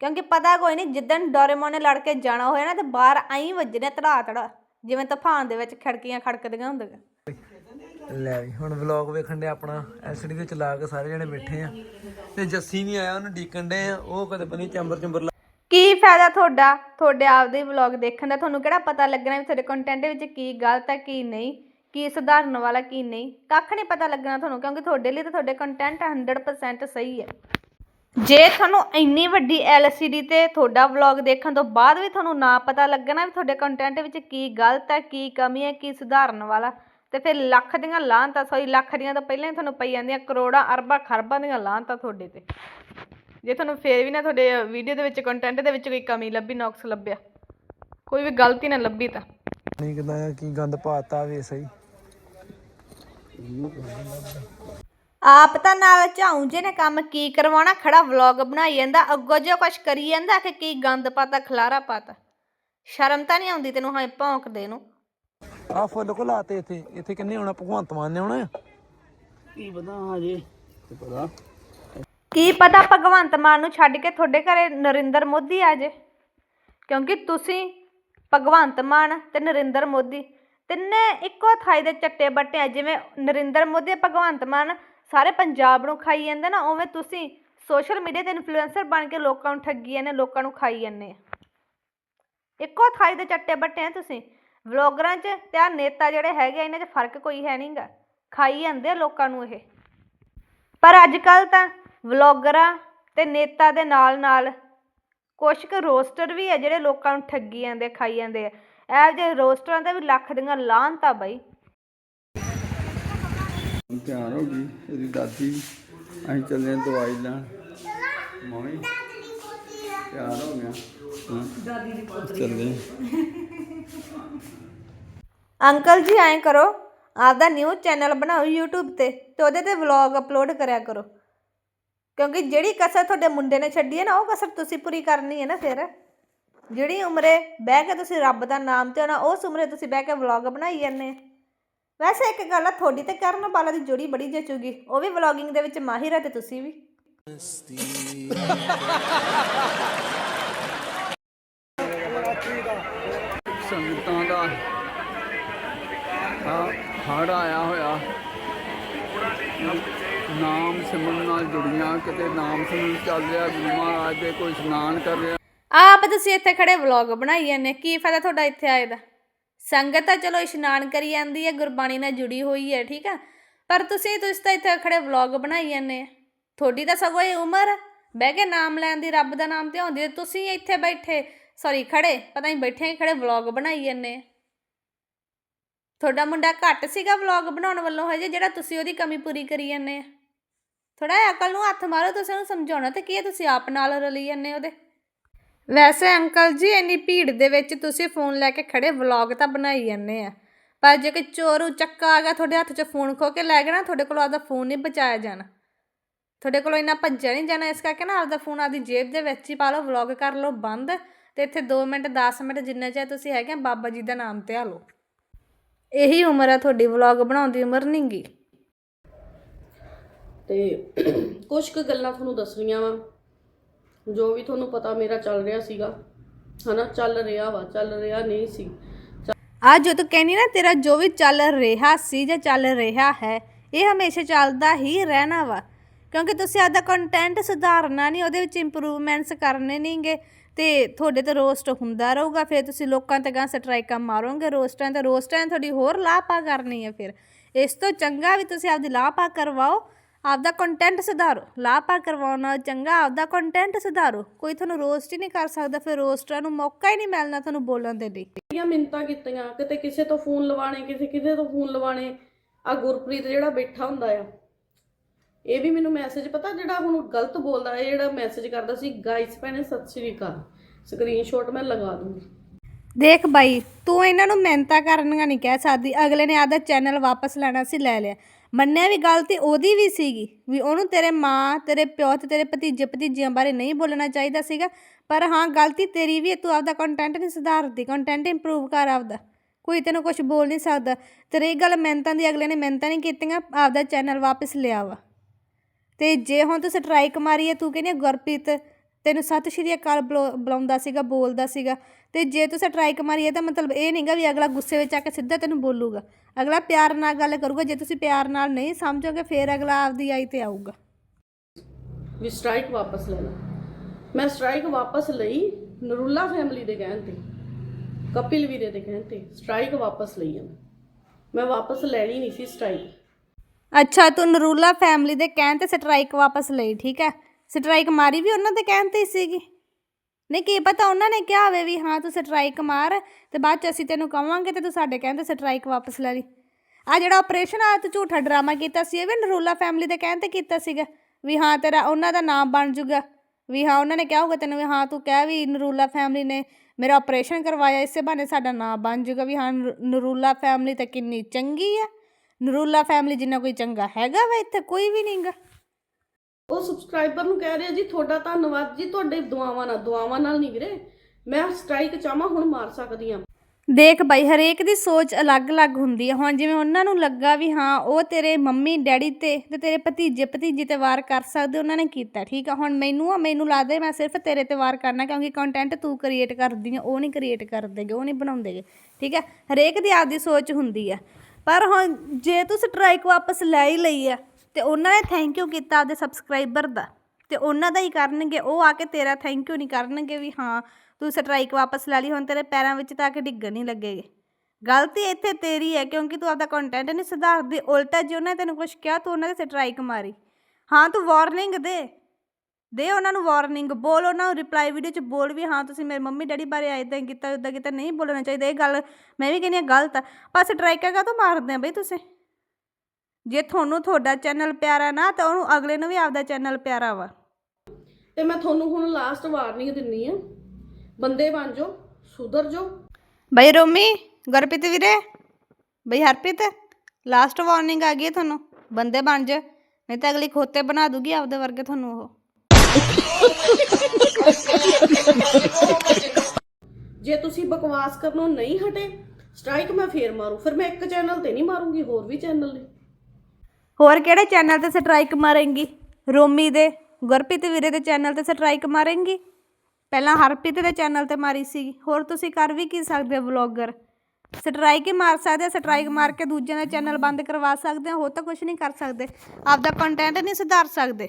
ਕਿਉਂਕਿ ਪਤਾ ਕੋਈ ਨਹੀਂ ਜਿੱਦਣ ਡੋਰੇਮੋਨ ਨੇ ਲੜ ਕੇ ਜਾਣਾ ਹੋਇਆ ਨਾ ਤੇ ਬਾਹਰ ਆਈ ਵੱਜਣੇ ਧੜਾ ਧੜਾ ਜਿਵੇਂ ਤੂਫਾਨ ਦੇ ਵਿੱਚ ਖੜਕੀਆਂ ਖੜਕਦੀਆਂ ਹੁੰਦੀਆਂ। ਲੈ ਵੀ ਹੁਣ ਵਲੌਗ ਵੇਖਣ ਦੇ ਆਪਣਾ ਐਲਸੀਡੀ ਤੇ ਚਲਾ ਕੇ ਸਾਰੇ ਜਣੇ ਬੈਠੇ ਆ। ਤੇ ਜੱਸੀ ਨਹੀਂ ਆਇਆ ਉਹਨੂੰ ਡੀਕਣ ਦੇ ਆ ਉਹ ਕਦੇ ਬਣੀ ਚੰਬਰ ਚੰਬਰ ਲਾ- ਕੀ ਫਾਇਦਾ ਤੁਹਾਡਾ? ਤੁਹਾਡੇ ਆਪਦੇ ਵਲੌਗ ਦੇਖਣ ਦਾ ਤੁਹਾਨੂੰ ਕਿਹੜਾ ਪਤਾ ਲੱਗਣਾ ਵੀ ਤੁਹਾਡੇ ਕੰਟੈਂਟ ਵਿੱਚ ਕੀ ਗਲਤ ਹੈ ਕੀ ਨਹੀਂ? ਕੀ ਸੁਧਾਰਨ ਵਾਲਾ, ਕੀ ਨਹੀਂ? ਕੱਖ ਨਹੀਂ ਪਤਾ ਲੱਗਣਾ ਤੁਹਾਨੂੰ, ਕਿਉਂਕਿ ਤੁਹਾਡੇ ਲਈ ਤਾਂ ਤੁਹਾਡੇ ਕੰਟੈਂਟ 100% ਸਹੀ ਹੈ। ਜੇ ਤੁਹਾਨੂੰ ਇੰਨੀ ਵੱਡੀ LCD ਤੇ ਤੁਹਾਡਾ ਵਲੌਗ ਦੇਖਣ ਤੋਂ ਬਾਅਦ ਵੀ ਤੁਹਾਨੂੰ ਨਾ ਪਤਾ ਲੱਗਣਾ ਵੀ ਤੁਹਾਡੇ ਕੰਟੈਂਟ ਵਿੱਚ ਕੀ ਗਲਤ ਹੈ, ਕੀ ਕਮੀ ਹੈ, ਕੀ ਸੁਧਾਰਨ ਵਾਲਾ, ਤੇ ਫਿਰ ਲੱਖ ਦੀਆਂ ਲਾਹਨਤਾਂ, ਸੌਰੀ, ਲੱਖ ਦੀਆਂ ਤਾਂ ਪਹਿਲਾਂ ਹੀ ਤੁਹਾਨੂੰ ਪਈ ਜਾਂਦੀਆਂ, ਕਰੋੜਾਂ, ਅਰਬਾਂ, ਖਰਬਾਂ ਦੀਆਂ ਲਾਹਨਤਾਂ ਤੁਹਾਡੇ ਤੇ। ਜੇ ਤੁਹਾਨੂੰ ਫੇਰ ਵੀ ਨਾ ਤੁਹਾਡੇ ਵੀਡੀਓ ਦੇ ਵਿੱਚ ਕੰਟੈਂਟ ਦੇ ਵਿੱਚ ਕੋਈ ਕਮੀ ਲੱਭੀ, ਨੁਕਸ ਲੱਭਿਆ, ਕੋਈ ਵੀ ਗਲਤੀ ਨਾ ਲੱਭੀ ਤਾਂ। ਨਹੀਂ ਕਿਦਾਂ, ਕੀ ਗੰਦ ਪਾਤਾ ਵੇ ਸਹੀ। ਆਪ ਤਾਂ ਨਾਲ ਝਾਉਂ ਜੇ ਨੇ ਕੰਮ ਕੀ ਕਰਵਾਉਣਾ? ਖੜਾ ਵਲੌਗ ਬਣਾਈ ਜਾਂਦਾ। ਅੱਗੋਂ ਜੋ ਕੁਛ ਕਰੀ ਜਾਂਦਾ ਕਿ ਕੀ ਗੰਦ ਪਾਤਾ ਖਲਾਰਾ ਪਾਤਾ। ਸ਼ਰਮ ਤਾਂ ਨਹੀਂ ਆਉਂਦੀ ਤੈਨੂੰ ਹਾਂ ਭੌਂਕਦੇ ਨੂੰ। ਆ ਫੁੱਲ ਕੋ ਲਾਤੇ ਇੱਥੇ। ਇੱਥੇ ਕਿੰਨੇ ਆਉਣਾ ਭਗਵੰਤ ਮਾਨ ਨੇ ਆਉਣਾ ਕੀ ਪਤਾ ਹਜੇ ਤੇ ਪਤਾ। ਕੀ ਪਤਾ ਭਗਵੰਤ ਮਾਨ ਨੂੰ ਛੱਡ ਕੇ ਤੁਹਾਡੇ ਘਰੇ ਨਰਿੰਦਰ ਮੋਦੀ ਆ ਜੇ? ਕਿਉਂਕਿ ਤੁਸੀਂ ਭਗਵੰਤ ਮਾਨ ਤੇ ਨਰਿੰਦਰ ਮੋਦੀ ਤਿੰਨੇ ਇੱਕੋ ਥਾਈ ਦੇ ਚੱਟੇ ਬੱਟੇ ਆ ਜਿਵੇਂ ਨਰਿੰਦਰ ਮੋਦੀ ਭਗਵੰਤ ਮਾਨ ਸਾਰੇ ਪੰਜਾਬ ਨੂੰ ਖਾਈ ਜਾਂਦੇ ਨਾ ਉਵੇਂ ਤੁਸੀਂ ਸੋਸ਼ਲ ਮੀਡੀਆ ਤੇ ਇਨਫਲੂਐਂਸਰ ਬਣ ਕੇ ਲੋਕਾਂ ਨੂੰ ਠੱਗੀ ਜਾਂਦੇ ਲੋਕਾਂ ਨੂੰ ਖਾਈ ਜਾਂਦੇ ਇੱਕੋ ਥਾਈ ਦੇ ਚੱਟੇ ਬੱਟੇ ਆ ਤੁਸੀਂ ਵਲੋਗਰਾਂ 'ਚ ਤੇ ਆ ਨੇਤਾ ਜਿਹੜੇ ਹੈਗੇ ਆ, ਇਹਨਾਂ 'ਚ ਫ਼ਰਕ ਕੋਈ ਹੈ ਨਹੀਂਗਾ ਖਾਈ ਜਾਂਦੇ ਲੋਕਾਂ ਨੂੰ ਇਹ। ਪਰ ਅੱਜ ਕੱਲ ਤਾਂ ਵਲੋਗਰਾਂ ਤੇ ਨੇਤਾ ਦੇ ਨਾਲ ਨਾਲ ਕੁਛ ਕੁ ਰੋਸਟਰ ਵੀ ਆ ਜਿਹੜੇ ਲੋਕਾਂ ਨੂੰ ਠੱਗੀ ਜਾਂਦੇ ਖਾਈ ਜਾਂਦੇ ਆ। ਇਹੋ ਜਿਹੇ ਰੋਸਟਰਾਂ ਤੇ ਵੀ ਲੱਖ ਦੀਆਂ ਲਾਹਨਤਾਂ ਬਈ। ਤਿਆਰ ਹੋ ਗਈ ਇਹਦੀ ਦਾਦੀ ਅਸੀਂ ਚੱਲੇ ਆਂ ਦਵਾਈ ਲੈਣ। ਮੰਮੀ ਤਿਆਰ ਹੋ ਗਿਆ। ਦਾਦੀ ਦੀ ਚੱਲੇ ਅੰਕਲ ਜੀ ਐਂ ਕਰੋ ਆਪਦਾ ਨਿਊ ਚੈਨਲ ਬਣਾਓ YouTube ਤੇ ਤੇ ਉਹਦੇ ਤੇ ਵਲੌਗ ਅਪਲੋਡ ਕਰਿਆ ਕਰੋ। ਕਿਉਂਕਿ ਜਿਹੜੀ ਕਸਰ ਤੁਹਾਡੇ ਮੁੰਡੇ ਨੇ ਛੱਡੀ ਹੈ ਨਾ ਉਹ ਕਸਰ ਤੁਸੀਂ ਪੂਰੀ ਕਰਨੀ ਹੈ ਨਾ ਫਿਰ। ਜਿਹੜੀ ਉਮਰੇ ਬਹਿ ਕੇ ਤੁਸੀਂ ਰੱਬ ਦਾ ਨਾਮ ਤੇ ਹੋਣਾ ਉਸ ਉਮਰੇ ਤੁਸੀਂ ਬਹਿ ਕੇ ਵਲੌਗ ਬਣਾਈ ਜਾਂਦੇ ਵੈਸੇ ਇੱਕ ਗੱਲ ਆ, ਤੁਹਾਡੀ ਤੇ ਕਰਨ ਵਾਲਾ ਦੀ ਜੋੜੀ ਬੜੀ ਜਚੂਗੀ, ਉਹ ਵੀ ਵਲੌਗਿੰਗ ਦੇ ਵਿੱਚ ਮਾਹਿਰ ਹੈ ਤੇ ਤੁਸੀਂ ਵੀ। ਸੰਗਤਾਂ ਦਾ ਹੜ ਆਇਆ ਹੋਇਆ। ਨਾਮ ਸਿਮਰਨ ਨਾਲ ਜੁੜੀਆਂ, ਕਿਤੇ ਨਾਮ ਸਿਮਰਨ ਚੱਲ ਰਿਹਾ, ਗੁਰੂ ਮਹਾਰਾਜ ਦੇ ਕੋਈ ਇਸ਼ਨਾਨ ਕਰ ਰਿਹਾ। ਆਪ ਤੁਸੀਂ ਇੱਥੇ ਖੜੇ ਵਲੌਗ ਬਣਾਈ ਜਾਂਦੇ ਕੀ ਫਾਇਦਾ ਤੁਹਾਡਾ ਇੱਥੇ ਆਏ ਦਾ? ਸੰਗਤ ਤਾਂ ਚਲੋ ਇਸ਼ਨਾਨ ਕਰੀ ਜਾਂਦੀ ਹੈ, ਗੁਰਬਾਣੀ ਨਾਲ ਜੁੜੀ ਹੋਈ ਹੈ, ਠੀਕ ਆ? ਪਰ ਤੁਸੀਂ ਤੁਸੀਂ ਤਾਂ ਇੱਥੇ ਖੜੇ ਵਲੌਗ ਬਣਾਈ ਜਾਂਦੇ ਆ ਤੁਹਾਡੀ ਤਾਂ ਸਗੋਂ ਇਹ ਉਮਰ ਬਹਿ ਕੇ ਨਾਮ ਲੈਣ ਦੀ, ਰੱਬ ਦਾ ਨਾਮ ਤੇ ਆਉਂਦੀ ਤੁਸੀਂ ਇੱਥੇ ਬੈਠੇ ਸੌਰੀ ਖੜੇ, ਪਤਾ ਨਹੀਂ ਬੈਠੇ ਹੀ ਖੜੇ ਵਲੌਗ ਬਣਾਈ ਜਾਂਦੇ ਆ ਤੁਹਾਡਾ ਮੁੰਡਾ ਘੱਟ ਸੀਗਾ ਵਲੌਗ ਬਣਾਉਣ ਵੱਲੋਂ ਹਜੇ, ਜਿਹੜਾ ਤੁਸੀਂ ਉਹਦੀ ਕਮੀ ਪੂਰੀ ਕਰੀ ਜਾਂਦੇ ਆ ਥੋੜਾ ਅਕਲ ਨੂੰ ਹੱਥ ਮਾਰੋ, ਤੁਸੀਂ ਉਹਨੂੰ ਸਮਝਾਉਣਾ, ਤੇ ਕੀ ਹੈ ਤੁਸੀਂ ਆਪ ਨਾਲ ਰਲੀ ਜਾਂਦੇ ਉਹਦੇ? ਵੈਸੇ ਅੰਕਲ ਜੀ ਇੰਨੀ ਭੀੜ ਦੇ ਵਿੱਚ ਤੁਸੀਂ ਫੋਨ ਲੈ ਕੇ ਖੜੇ ਵਲੌਗ ਤਾਂ ਬਣਾਈ ਜਾਂਦੇ ਆ। ਪਰ ਜੇ ਕੋਈ ਚੋਰ ਚੱਕਾ ਆ ਗਿਆ ਤੁਹਾਡੇ ਹੱਥ 'ਚ ਫੋਨ ਖੋ ਕੇ ਲੈ ਗਿਆ ਨਾ ਤੁਹਾਡੇ ਕੋਲ ਆਪਦਾ ਫੋਨ ਨਹੀਂ ਬਚਾਇਆ ਜਾਣਾ। ਤੁਹਾਡੇ ਕੋਲੋਂ ਇੰਨਾ ਭੱਜਿਆ ਨਹੀਂ ਜਾਣਾ ਇਸ ਕਰਕੇ ਨਾ ਆਪਦਾ ਫੋਨ ਆਪਦੀ ਜੇਬ ਦੇ ਵਿੱਚ ਹੀ ਪਾ ਲਓ ਵਲੌਗ ਕਰ ਲਓ ਬੰਦ ਤੇ ਇੱਥੇ 2 ਮਿੰਟ 10 ਮਿੰਟ ਜਿੰਨਾ ਚਾਹੇ ਤੁਸੀਂ ਹੈਗੇ ਆ, ਬਾਬਾ ਜੀ ਦਾ ਨਾਮ ਧਿਆ ਆ ਲਓ। ਇਹੀ ਉਮਰ ਆ ਤੁਹਾਡੀ ਵਲੌਗ ਬਣਾਉਣ ਦੀ ਉਮਰ ਨਹੀਂਗੀ ਤੇ ਕੁਝ ਕੁ ਗੱਲਾਂ ਤੁਹਾਨੂੰ ਦੱਸਣੀਆਂ ਵਾ। ਜੋ ਵੀ ਤੁਹਾਨੂੰ ਪਤਾ ਮੇਰਾ ਚੱਲ ਰਿਹਾ ਸੀਗਾ, ਹਨਾ, ਚੱਲ ਰਿਹਾ ਵਾ, ਚੱਲ ਰਿਹਾ ਨਹੀਂ ਸੀ। ਆ ਜੋ ਤੂੰ ਕਹਿੰਦੀ ਨਾ, ਤੇਰਾ ਜੋ ਵੀ ਚੱਲ ਰਿਹਾ ਸੀ ਜਾਂ ਚੱਲ ਰਿਹਾ ਹੈ, ਇਹ ਹਮੇਸ਼ਾ ਚੱਲਦਾ ਹੀ ਰਹਿਣਾ ਵਾ। ਕਿਉਂਕਿ ਤੁਸੀਂ ਆਪਦਾ ਕੰਟੈਂਟ ਸੁਧਾਰਨਾ ਨਹੀਂ, ਉਹਦੇ ਵਿੱਚ ਇੰਪਰੂਵਮੈਂਟਸ ਕਰਨੇ ਨਹੀਂਗੇ। ਤੇ ਤੁਹਾਡੇ ਤੇ ਰੋਸਟ ਹੁੰਦਾ ਰਹੂਗਾ, ਫਿਰ ਤੁਸੀਂ ਲੋਕਾਂ ਤੇ ਗਾਂ ਸਟ੍ਰਾਈਕਾਂ ਮਾਰੋਗੇ ਰੋਸਟਾਂ ਤੇ ਰੋਸਟਾਂ ਤੁਹਾਡੀ ਹੋਰ ਲਾਪਾ ਕਰਨੀ ਹੈ ਫਿਰ। ਇਸ ਤੋਂ ਚੰਗਾ ਵੀ ਤੁਸੀਂ ਆਪਦੀ ਲਾਪਾ ਕਰਵਾਓ ਆਪਦਾ ਕੰਟੈਂਟ ਸੁਧਾਰੋ ਲਾਪਾ ਕਰਵਾਉਣ ਚੰਗਾ ਆਪਦਾ ਕੰਟੈਂਟ ਸੁਧਾਰੋ। ਕੋਈ ਤੁਹਾਨੂੰ ਰੋਸਟ ਹੀ ਨਹੀਂ ਕਰ ਸਕਦਾ ਫਿਰ ਰੋਸਟਰਾਂ ਨੂੰ ਮੌਕਾ ਹੀ ਨਹੀਂ ਮਿਲਣਾ ਤੁਹਾਨੂੰ ਬੋਲਣ ਦੇ ਲਈ। ਕਿੰਨੀਆਂ ਮਿੰਤਾਂ ਕੀਤੀਆਂ ਕਿਤੇ ਕਿਸੇ ਤੋਂ ਫੋਨ ਲਵਾਣੇ ਕਿਸੇ ਕਿਸੇ ਤੋਂ ਫੋਨ ਲਵਾਣੇ ਆ ਗੁਰਪ੍ਰੀਤ ਜਿਹੜਾ ਬੈਠਾ ਹੁੰਦਾ ਆ। ਇਹ ਵੀ ਮੈਨੂੰ ਮੈਸੇਜ ਪਤਾ ਜਿਹੜਾ ਹੁਣ ਗਲਤ ਬੋਲਦਾ ਇਹ ਜਿਹੜਾ ਮੈਸੇਜ ਕਰਦਾ ਸੀ ਗਾਇਸ ਭੈਣੇ ਸਤਿ ਸ਼੍ਰੀ ਅਕਾਲ। ਸਕਰੀਨਸ਼ਾਟ ਮੈਂ ਲਗਾ ਦੂੰਗੀ। ਦੇਖ ਬਾਈ ਤੂੰ ਇਹਨਾਂ ਨੂੰ ਮਿਹਨਤਾਂ ਕਰਨੀਆਂ ਨਹੀਂ ਕਹਿ ਸਕਦੀ। ਅਗਲੇ ਨੇ ਆਦਾ ਚੈਨਲ ਵਾਪਸ ਲੈਣਾ ਸੀ ਲੈ ਲਿਆ। ਮੰਨਿਆ ਵੀ ਗਲਤੀ ਉਹਦੀ ਵੀ ਸੀਗੀ ਵੀ ਉਹਨੂੰ ਤੇਰੇ ਮਾਂ, ਤੇਰੇ ਪਿਓ ਤੇ ਤੇਰੇ ਭਤੀਜੇ, ਭਤੀਜਿਆਂ ਬਾਰੇ ਨਹੀਂ ਬੋਲਣਾ ਚਾਹੀਦਾ ਸੀਗਾ। ਪਰ ਹਾਂ, ਗਲਤੀ ਤੇਰੀ ਵੀ ਹੈ, ਤੂੰ ਆਪਦਾ ਕੰਟੈਂਟ ਨਹੀਂ ਸੁਧਾਰਦੀ। ਕੰਟੈਂਟ ਇੰਪਰੂਵ ਕਰ ਆਪਦਾ। ਕੋਈ ਤੈਨੂੰ ਕੁਝ ਬੋਲ ਨਹੀਂ ਸਕਦਾ। ਤੇ ਗੱਲ ਮਿਹਨਤਾਂ ਦੀ ਅਗਲੇ ਨੇ ਮਿਹਨਤਾਂ ਨਹੀਂ ਕੀਤੀਆਂ, ਆਪਦਾ ਚੈਨਲ ਵਾਪਸ ਲਿਆ ਵਾ। ਤੇ ਜੇ ਹੁਣ ਤੂੰ ਸਟ੍ਰਾਈਕ ਮਾਰੀ ਹੈ ਤੂੰ ਕਹਿੰਦੀ ਗੁਰਪ੍ਰੀਤ ਤੈਨੂੰ ਸਤਿ ਸ਼੍ਰੀ ਅਕਾਲ ਬੁਲਾ- ਬੁਲਾਉਂਦਾ ਸੀਗਾ ਬੋਲਦਾ ਸੀਗਾ। ਤੇ ਜੇ ਤੂੰ ਸਟ੍ਰਾਈਕ ਮਾਰੀ ਹੈ ਤਾਂ ਮਤਲਬ ਇਹ ਨਹੀਂਗਾ ਵੀ ਅਗਲਾ ਗੁੱਸੇ ਵਿੱਚ ਆ ਕੇ ਸਿੱਧਾ ਤੈਨੂੰ ਬੋਲੂਗਾ। ਅਗਲਾ ਪਿਆਰ ਨਾਲ ਗੱਲ ਕਰੂਗਾ ਜੇ ਤੁਸੀਂ ਪਿਆਰ ਨਾਲ ਨਹੀਂ ਸਮਝੋਗੇ ਫੇਰ ਅਗਲਾ ਆਪਦੀ ਆਈ ਤੇ ਆਊਗਾ। ਵੀ ਸਟ੍ਰਾਈਕ ਵਾਪਸ ਲੈ ਲਓ ਮੈਂ ਸਟ੍ਰਾਈਕ ਵਾਪਸ ਲਈ ਨਰੂਲਾ ਫੈਮਿਲੀ ਦੇ ਕਹਿਣ ਤੇ ਕਪਿਲ ਵੀਰੇ ਦੇ ਕਹਿਣ ਤੇ ਸਟ੍ਰਾਈਕ ਵਾਪਸ ਲਈ। ਮੈਂ। ਵਾਪਸ ਲੈਣੀ ਨਹੀਂ ਸੀ ਸਟ੍ਰਾਈਕ ਅੱਛਾ ਤੂੰ ਨਰੂਲਾ ਫੈਮਿਲੀ ਦੇ ਕਹਿਣ ਤੇ ਸਟ੍ਰਾਈਕ ਵਾਪਸ ਲਈ ਠੀਕ ਹੈ? ਸਟ੍ਰਾਈਕ ਮਾਰੀ ਵੀ ਉਹਨਾਂ ਦੇ ਕਹਿਣ ਤੇ ਹੀ ਸੀਗੀ। ਨਹੀਂ, ਕੀ ਪਤਾ ਉਹਨਾਂ ਨੇ ਕਿਹਾ ਹੋਵੇ ਵੀ ਹਾਂ, ਤੂੰ ਸਟ੍ਰਾਈਕ ਮਾਰ ਤੇ ਬਾਅਦ ਚ ਅਸੀਂ ਤੈਨੂੰ ਕਵਾਂਗੇ ਤੇ ਤੂੰ ਸਾਡੇ ਕਹਿਣ ਤੇ ਸਟ੍ਰਾਈਕ ਵਾਪਸ ਲੈ ਲਈ। ਆ ਜਿਹੜਾ ਆਪਰੇਸ਼ਨ ਆ, ਤੂੰ ਝੂਠਾ ਡਰਾਮਾ ਕੀਤਾ ਸੀ, ਇਹ ਵੀ ਨਰੂਲਾ ਫੈਮਿਲੀ ਦੇ ਕਹਿਣ ਤੇ ਕੀਤਾ ਸੀਗਾ ਵੀ ਹਾਂ, ਤੇਰਾ ਉਹਨਾਂ ਦਾ ਨਾਮ ਬਣ ਜੂਗਾ। ਵੀ ਹਾਂ, ਉਹਨਾਂ ਨੇ ਕਿਹਾ ਹੋਊਗਾ ਤੈਨੂੰ ਵੀ ਹਾਂ, ਤੂੰ ਕਹਿ ਵੀ ਨਰੂਲਾ ਫੈਮਿਲੀ ਨੇ ਮੇਰਾ ਆਪਰੇਸ਼ਨ ਕਰਵਾਇਆ, ਇਸੇ ਬਹਾਨੇ ਸਾਡਾ ਨਾਮ ਬਣ ਜੂਗਾ ਵੀ ਹਾਂ ਨਰੂਲਾ ਫੈਮਿਲੀ ਤਾਂ ਕਿੰਨੀ ਚੰਗੀ ਆ। ਨਰੂਲਾ ਫੈਮਿਲੀ ਜਿੰਨਾ ਕੋਈ ਚੰਗਾ ਹੈਗਾ ਵਾ, ਇੱਥੇ ਕੋਈ ਵੀ ਨਹੀਂਗਾ ਉਹ ਸਬਸਕ੍ਰਾਈਬਰ ਨੂੰ ਕਹਿ ਰਿਹਾ, ਜੀ, ਤੁਹਾਡਾ ਧੰਨਵਾਦ ਜੀ, ਤੁਹਾਡੇ ਦੁਆਵਾਂ ਨਾਲ ਦੁਆਵਾਂ ਨਾਲ ਨਹੀਂ ਵੀਰੇ। ਮੈਂ ਸਟ੍ਰਾਈਕ ਚਾਹਾਂ ਹੁਣ ਮਾਰ ਸਕਦੀ ਆ। ਦੇਖ ਬਾਈ, ਹਰੇਕ ਦੀ ਸੋਚ ਅਲੱਗ-ਅਲੱਗ ਹੁੰਦੀ ਹੈ ਹੁਣ ਜਿਵੇਂ ਉਹਨਾਂ ਨੂੰ ਲੱਗਾ ਵੀ ਹਾਂ, ਉਹ ਤੇਰੇ ਮੰਮੀ, ਡੈਡੀ ਤੇ ਤੇ ਤੇਰੇ ਭਤੀਜੇ, ਭਤੀਜੀ ਤੇ ਵਾਰ ਕਰ ਸਕਦੇ, ਉਹਨਾਂ ਨੇ ਕੀਤਾ, ਠੀਕ ਆ? ਹੁਣ ਮੈਨੂੰ ਆ, ਮੈਨੂੰ ਲੱਗਦਾ ਮੈਂ ਸਿਰਫ ਤੇਰੇ ਤੇ ਵਾਰ ਕਰਨਾ, ਕਿਉਂਕਿ ਕੰਟੈਂਟ ਤੂੰ ਕ੍ਰੀਏਟ ਕਰਦੀ ਆ, ਉਹ ਨਹੀਂ ਕ੍ਰੀਏਟ ਕਰਦੇਗੇ, ਉਹ ਨਹੀਂ ਬਣਾਉਂਦੇਗੇ, ਠੀਕ ਹੈ ਹਰੇਕ ਦੀ ਆਪਦੀ ਸੋਚ ਹੁੰਦੀ ਆ। ਪਰ ਹੁਣ ਜੇ ਤੂੰ ਸਟ੍ਰਾਈਕ ਵਾਪਸ ਲੈ ਹੀ ਲਈ ਆ ਤੇ ਉਹਨਾਂ ਨੇ ਥੈਂਕ ਯੂ ਕੀਤਾ ਆਪਦੇ ਸਬਸਕ੍ਰਾਈਬਰ ਦਾ। ਤੇ ਉਹਨਾਂ ਦਾ ਹੀ ਕਰਨਗੇ, ਉਹ ਆ ਕੇ ਤੇਰਾ ਥੈਂਕ ਯੂ ਨਹੀਂ ਕਰਨਗੇ ਵੀ ਹਾਂ, ਤੂੰ ਸਟ੍ਰਾਈਕ ਵਾਪਸ ਲੈ ਲਈ, ਹੁਣ ਤੇਰੇ ਪੈਰਾਂ ਵਿੱਚ ਤਾਂ ਆ ਕੇ ਡਿੱਗਣ ਨਹੀਂ ਲੱਗੇਗੇ। ਗਲਤੀ ਇੱਥੇ ਤੇਰੀ ਹੈ, ਕਿਉਂਕਿ ਤੂੰ ਆਪਦਾ ਕੰਟੈਂਟ ਨਹੀਂ ਸੁਧਾਰਦੀ, ਉਲਟਾ ਜੇ ਉਹਨਾਂ ਨੇ ਤੈਨੂੰ ਕੁਝ ਕਿਹਾ, ਤੂੰ ਉਹਨਾਂ ਦੇ ਸਟ੍ਰਾਈਕ ਮਾਰੀ। ਹਾਂ, ਤੂੰ ਵਾਰਨਿੰਗ ਦੇ। ਦੇ ਉਹਨਾਂ ਨੂੰ ਵਾਰਨਿੰਗ ਬੋਲ ਉਹਨਾਂ ਨੂੰ ਰਿਪਲਾਈ ਵੀਡੀਓ ਚ, ਬੋਲ ਵੀ ਹਾਂ, ਤੁਸੀਂ ਮੇਰੇ ਮੰਮੀ ਡੈਡੀ ਬਾਰੇ ਐਦਾਂ ਕੀਤਾ ਉਦਾਂ ਕੀਤਾ, ਨਹੀਂ ਬੋਲਣਾ ਚਾਹੀਦਾ, ਇਹ ਗੱਲ ਮੈਂ ਵੀ ਕਹਿੰਦੀ ਹਾਂ, ਗਲਤ ਆ। ਪਰ ਸਟ੍ਰਾਈਕਾਂ ਕਾ ਮਾਰਦੇ ਆ ਬਈ ਤੁਸੀਂ? ਜੇ ਤੁਹਾਨੂੰ ਤੁਹਾਡਾ ਚੈਨਲ ਪਿਆਰਾ ਨਾ ਤਾਂ ਉਹਨੂੰ ਅਗਲੇ ਨੂੰ ਵੀ ਆਪਦਾ ਚੈਨਲ ਪਿਆਰਾ ਵਾ। ਤੇ ਮੈਂ ਤੁਹਾਨੂੰ ਹੁਣ ਲਾਸਟ ਵਾਰਨਿੰਗ ਦਿੰਨੀ ਆ। ਬੰਦੇ ਬਣ ਜਾਓ ਸੁਧਰ ਜਾਓ। ਬਈ ਰੋਮੀ ਗੁਰਪ੍ਰੀਤ ਵੀਰੇ ਬਈ ਹਰਪ੍ਰੀਤ ਲਾਸਟ ਵਾਰਨਿੰਗ ਆ ਗਈ ਹੈ ਤੁਹਾਨੂੰ। ਬੰਦੇ ਬਣ ਜਾ ਨਹੀਂ ਤਾਂ ਅਗਲੀ ਖੋਤੇ ਬਣਾ ਦੂਗੀ ਆਪਦੇ ਵਰਗੇ ਤੁਹਾਨੂੰ ਉਹ। ਜੇ ਤੁਸੀਂ ਬਕਵਾਸ ਕਰਨੋਂ ਨਹੀਂ ਹਟੇ ਸਟ੍ਰਾਈਕ ਮੈਂ ਫੇਰ ਮਾਰੂ। ਫਿਰ ਮੈਂ ਇੱਕ ਚੈਨਲ ਤੇ ਨਹੀਂ ਮਾਰੂੰਗੀ ਹੋਰ ਵੀ ਚੈਨਲ ਨੇ। ਹੋਰ ਕਿਹੜੇ ਚੈਨਲ ਤੇ ਸਟ੍ਰਾਈਕ ਮਾਰੇਂਗੀ? ਰੋਮੀ ਦੇ, ਗੁਰਪ੍ਰੀਤ ਵੀਰੇ ਦੇ ਚੈਨਲ ਤੇ ਸਟ੍ਰਾਈਕ ਮਾਰੇਂਗੀ? ਪਹਿਲਾਂ ਹਰਪ੍ਰੀਤ ਦੇ ਚੈਨਲ ਤੇ ਮਾਰੀ ਸੀ ਹੋਰ ਤੁਸੀਂ ਕਰ ਵੀ ਕੀ ਸਕਦੇ ਹੋ ਵਲੌਗਰ ਸਟ੍ਰਾਈਕ ਹੀ ਮਾਰ ਸਕਦੇ ਆ ਸਟ੍ਰਾਈਕ ਮਾਰ ਕੇ ਦੂਜਿਆਂ ਦਾ ਚੈਨਲ ਬੰਦ ਕਰਵਾ ਸਕਦੇ ਆ ਹੋਰ ਤਾਂ ਕੁਝ ਨਹੀਂ ਕਰ ਸਕਦੇ। ਆਪਦਾ ਕੰਟੈਂਟ ਨਹੀਂ ਸੁਧਾਰ ਸਕਦੇ।